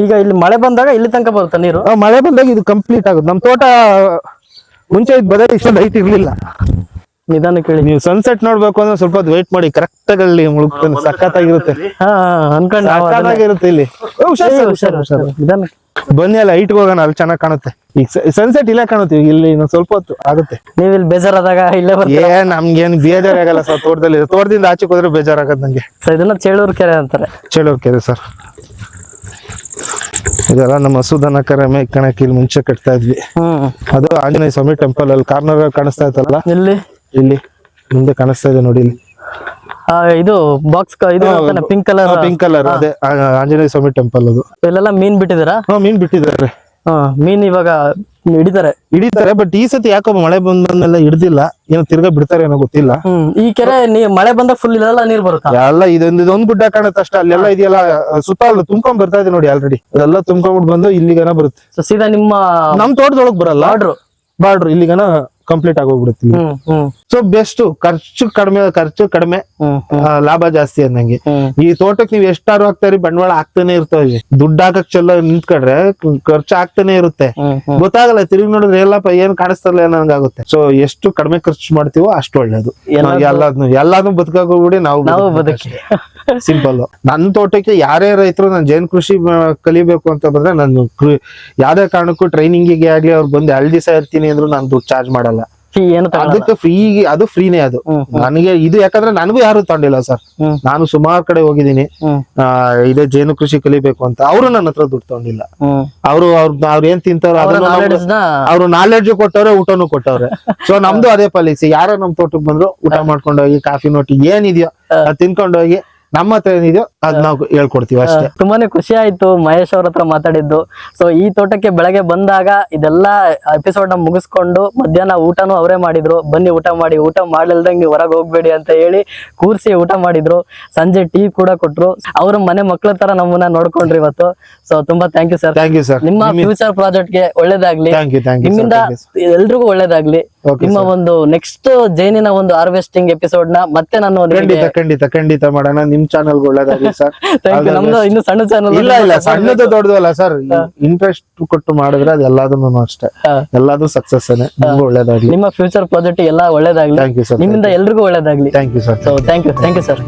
ಈಗ ಇಲ್ಲಿ ಮಳೆ ಬಂದಾಗ ಇಲ್ಲಿ ತನಕ ಬರುತ್ತೆ ನೀರು? ಮಳೆ ಬಂದಾಗ ಇದು ಕಂಪ್ಲೀಟ್ ಆಗುತ್ತೆ. ನಮ್ ತೋಟ ಮುಂಚೆ ಇದು ಬದಲು ಇಷ್ಟೊಂದು ಹೈಟ್ ಇರಲಿಲ್ಲ. ನಿಧಾನ ಕೇಳಿ. ನೀವು ಸನ್ಸೆಟ್ ನೋಡ್ಬೇಕು ಅಂದ್ರೆ ಸ್ವಲ್ಪ ವೇಟ್ ಮಾಡಿ ಕರೆಕ್ಟ್ ಆಗಿ ಅಲ್ಲಿ ಮುಳುಗ್ತಾನೆ ಸಖತ್ ಆಗಿರುತ್ತೆ ಅನ್ಕೊಂಡ್ ಸಖತ್ತಾಗಿರುತ್ತೆ ಇಲ್ಲಿ. ಸರ್. ನಿಧಾನ. ಬನ್ನಿ ಅಲ್ಲ ಹೈಟ್ ಹೋಗೋಣ ಅಲ್ಲಿ ಚೆನ್ನಾಗಿ ಕಾಣುತ್ತೆ. ಈಗ ಸನ್ಸೆಟ್ ಇಲ್ಲೇ ಕಾಣುತ್ತೆ ಇಲ್ಲಿ ಇನ್ನೊಂದು ಸ್ವಲ್ಪ ಹೊತ್ತು ಆಗುತ್ತೆ. ನೀವು ಇಲ್ಲಿ ಬೇಜಾರಾದಾಗ ಇಲ್ಲೇ ಬರ್ತೀವಿ ಏ ನಮ್ಗೇನ್ ಬೇಜಾರಾಗಲ್ಲ ಸರ್ ತೋಟದಲ್ಲಿ ತೋಟದಿಂದ ಆಚೆಗೆ ಹೋದ್ರೆ ಬೇಜಾರಾಗತ್ತೆ ನಂಗೆ. ಸೊ ಇದನ್ನ ಚೇಳೂರು ಕೆರೆ ಅಂತಾರೆ. ಚೇಳೂರು ಕೆರೆ ಸರ್. ಇದೆಲ್ಲ ನಮ್ಮ ಹಸುದನ ಕರೆ ಮೇಯ್ಕಣಕ್ಕೆ ಇಲ್ಲಿ ಮುಂಚೆ ಕಟ್ತಾ ಇದ್ವಿ. ಹ್ಮ್. ಅದು ಆಂಜನೇಯ ಸ್ವಾಮಿ ಟೆಂಪಲ್ ಅಲ್ಲಿ ಕಾರ್ನರ್ ಕಾಣಿಸ್ತಾ ಇತ್ತಲ್ಲ? ಇಲ್ಲಿ ಇಲ್ಲಿ. ಮುಂದೆ ಕಾಣಿಸ್ತಾ ಇದೆ ನೋಡಿ ಇಲ್ಲಿ. ಆ, ಇದು ಬಾಕ್ಸ್ ಇದು ಪಿಂಕ್ ಕಲರ್ ಪಿಂಕ್ ಕಲರ್ ಅದೇ ಆ, ಆಂಜನೇಯ ಸ್ವಾಮಿ ಟೆಂಪಲ್ ಅದು. ಇಲ್ಲೆಲ್ಲ ಮೀನ್ ಬಿಟ್ಟಿದಾರ ಹಾ ಮೀನ್ ಬಿಟ್ಟಿದ್ದಾರೆ. ಹಾ ಮೀನ್ ಇವಾಗ ಹಿಡಿತಾರೆ. ಹಿಡಿತಾರೆ ಬಟ್ ಈ ಸತಿ ಯಾಕೋ ಮಳೆ ಬಂದ್ಮೇಲೆ ಹಿಡ್ದಿಲ್ಲ ಏನೋ ತಿರ್ಗಾ ಬಿಡ್ತಾರೆ ಏನೋ ಗೊತ್ತಿಲ್ಲ. ಈ ಕೆರೆ ನೀ ಮಳೆ ಬಂದಾಗ ಫುಲ್ ಇಲ್ಲೆಲ್ಲ ನೀರ್ ಬರುತ್ತೆ? ಎಲ್ಲ ಇದೊಂದು ಇದೊಂದು ಗುಡ್ಡ ಕಾಣುತ್ತೆ ಅಷ್ಟೇ ಅಲ್ಲೆಲ್ಲ ಇದೆಯಲ್ಲ ಸುತ್ತ ಅಲ್ಲಿ ತುಂಬ್ಕೊಂಡ್ ಬರ್ತಾ ಇದೆ ನೋಡಿ ಆಲ್ರೆಡಿ ಅದೆಲ್ಲ ತುಂಬ್ಕೊಂಡ್ಬಿಟ್ಟು ಬಂದು ಇಲ್ಲಿಗನ ಬರುತ್ತೆ. ಸೀದಾ ನಿಮ್ಮ ನಮ್ ತೋಟದೊಳಗ್ ಬರಲ್ಲ. ಬಾಡ್ರು. ಬಾರ್ಡ್ರು ಇಲ್ಲಿಗನ ಕಂಪ್ಲೀಟ್ ಆಗೋಗ್ಬಿಡುತ್ತೆ ಸೊ ಬೆಸ್ಟ್ ಖರ್ಚು ಕಡಿಮೆ ಖರ್ಚು ಕಡಿಮೆ ಲಾಭ ಜಾಸ್ತಿ ಅಂದಂಗೆ. ಈ ತೋಟಕ್ಕೆ ನೀವ್ ಎಷ್ಟಾರು ಹಾಕ್ತಾರಿ ಬಂಡವಾಳ ಆಗ್ತಾನೆ ಇರ್ತಾವೆ ದುಡ್ಡು ಹಾಕಕ್ ಚೆಲ್ಲ ನಿಂತ್ಕೊಂಡ್ರೆ ಖರ್ಚು ಆಗ್ತಾನೆ ಇರುತ್ತೆ. ಗೊತ್ತಾಗಲ್ಲ ತಿರುಗಿ ನೋಡಿದ್ರೆ ಎಲ್ಲಪ್ಪ ಏನ್ ಕಾಣಿಸ್ತಾರಲ್ಲ ಅನ್ನಂಗಾಗುತ್ತೆ ಸೊ ಎಷ್ಟು ಕಡಿಮೆ ಖರ್ಚು ಮಾಡ್ತೀವೋ ಅಷ್ಟು ಒಳ್ಳೇದು. ಎಲ್ಲಾದ್ನು ಎಲ್ಲಾದ್ನು ಬದುಕಾಗೋಗ್ಬಿಡಿ ನಾವು ನಾವು ಬದುಕಿ. ಸಿಂಪಲ್ ನನ್ನ ತೋಟಕ್ಕೆ ಯಾರೇ ರೈತರು ನಾನು ಜೇನು ಕೃಷಿ ಕಲಿಬೇಕು ಅಂತ ಬಂದ್ರೆ ನಾನು ಯಾವ್ದೇ ಕಾರಣಕ್ಕೂ ಟ್ರೈನಿಂಗಿಗೆ ಆಗ್ಲಿ ಅವ್ರು ಬಂದು ಎರಡು ದಿವಸ ಇರ್ತೀನಿ ಅಂದ್ರು ನಾನು ದುಡ್ಡು ಚಾರ್ಜ್ ಮಾಡಲ್ಲ. ಅದಕ್ಕೆ ಫ್ರೀ ಅದು ಫ್ರೀನೇ ಅದು. ನನಗೆ ಇದು ಯಾಕಂದ್ರೆ ನನಗೂ ಯಾರು ತಗೊಂಡಿಲ್ಲ ಸರ್. ನಾನು ಸುಮಾರು ಕಡೆ ಹೋಗಿದ್ದೀನಿ. ಇದೇ ಜೇನು ಕೃಷಿ ಕಲಿಬೇಕು ಅಂತ. ಅವರು ನನ್ನ ಹತ್ರ ದುಡ್ಡು ತಗೊಂಡಿಲ್ಲ. ಅವರು ಅವ್ರು ಅವ್ರ ಏನ್ ತಿಂತಾರೋ ಅವರ ನಾಲೆಡ್ಜ್ ಕೊಟ್ಟವ್ರೆ ಊಟನು ಕೊಟ್ಟವ್ರೆ. ಸೊ ನಮ್ದು ಅದೇ ಪಾಲಿಸಿ. ಯಾರೋ ನಮ್ ತೋಟಕ್ಕೆ ಬಂದ್ರು ಊಟ ಮಾಡ್ಕೊಂಡು ಹೋಗಿ ಕಾಫಿ ನೋಟಿ ಏನಿದೆಯೋ ಅದ್ ತಿನ್ಕೊಂಡು ಹೋಗಿ ನಮ್ಮ ಹತ್ರ ಏನಿದೆಯೋ ಅದ್ ನಾವು ಹೇಳ್ಕೊಡ್ತೀವಿ ಅಷ್ಟೇ. ತುಂಬಾನೇ ಖುಷಿ ಆಯ್ತು ಮಹೇಶ್ ಅವ್ರ ಹತ್ರ ಮಾತಾಡಿದ್ದು. ಸೊ ಈ ತೋಟಕ್ಕೆ ಬೆಳಗ್ಗೆ ಬಂದಾಗ ಇದೆಲ್ಲ ಎಪಿಸೋಡ್ನ ಮುಗಿಸ್ಕೊಂಡು ಮಧ್ಯಾಹ್ನ ಊಟನೂ ಅವರೇ ಮಾಡಿದ್ರು. ಬನ್ನಿ ಊಟ ಮಾಡಿ ಊಟ ಮಾಡ್ಲಿಲ್ದಂಗೆ ನೀವು ಹೊರಗೆ ಹೋಗ್ಬೇಡಿ ಅಂತ ಹೇಳಿ ಕೂರ್ಸಿ ಊಟ ಮಾಡಿದ್ರು. ಸಂಜೆ ಟೀ ಕೂಡ ಕೊಟ್ರು. ಅವ್ರ ಮನೆ ಮಕ್ಳ ತರ ನಮ್ಮನ್ನ ನೋಡ್ಕೊಂಡ್ರಿ ಇವತ್ತು. ಸೊ ತುಂಬಾ thank you sir thank you sir ನಿಮ್ಮ ಫ್ಯೂಚರ್ ಪ್ರಾಜೆಕ್ಟ್ಗೆ ಒಳ್ಳೇದಾಗ್ಲಿ. ನಿಮ್ಮಿಂದ ಎಲ್ರಿಗೂ ಒಳ್ಳೇದಾಗ್ಲಿ. ನಿಮ್ಮ ಒಂದು ನೆಕ್ಸ್ಟ್ ಜೈನಿನ ಒಂದು ಹಾರ್ವೆಸ್ಟಿಂಗ್ ಎಪಿಸೋಡ್ನ ಮತ್ತೆ ನಾನು ಖಂಡಿತ ಖಂಡಿತ ಖಂಡಿತ ಮಾಡೋಣ. ನಿಮ್ ಚಾನಲ್ ಒಳ್ಳೇದಾಗಲಿ ಸರ್. ನಮ್ದು ಇನ್ನು ಸಣ್ಣ ಚಾನಲ್ ಇಲ್ಲ ಇಲ್ಲ ಸಣ್ಣದು ದೊಡ್ಡದು ಅಲ್ಲ ಸರ್ ಇಂಟ್ರೆಸ್ಟ್ ಕೊಟ್ಟು ಮಾಡಿದ್ರೆ ಅದು ಎಲ್ಲದನ್ನು ಅಷ್ಟೇ. ಎಲ್ಲಾದ್ರೂ ಸಕ್ಸಸ್ ನಿಮ್ಗೂ ಒಳ್ಳೇದಾಗ್ಲಿ. ನಿಮ್ಮ ಫ್ಯೂಚರ್ ಪ್ರಾಜೆಕ್ಟ್ ಎಲ್ಲ ಒಳ್ಳೇದಾಗಲಿ. ಥ್ಯಾಂಕ್ ಯು ಸರ್ ನಿಮ್ಮಿಂದ ಎಲ್ರಿಗೂ ಒಳ್ಳೇದಾಗ್ಲಿ. Thank you sir so thank you thank you sir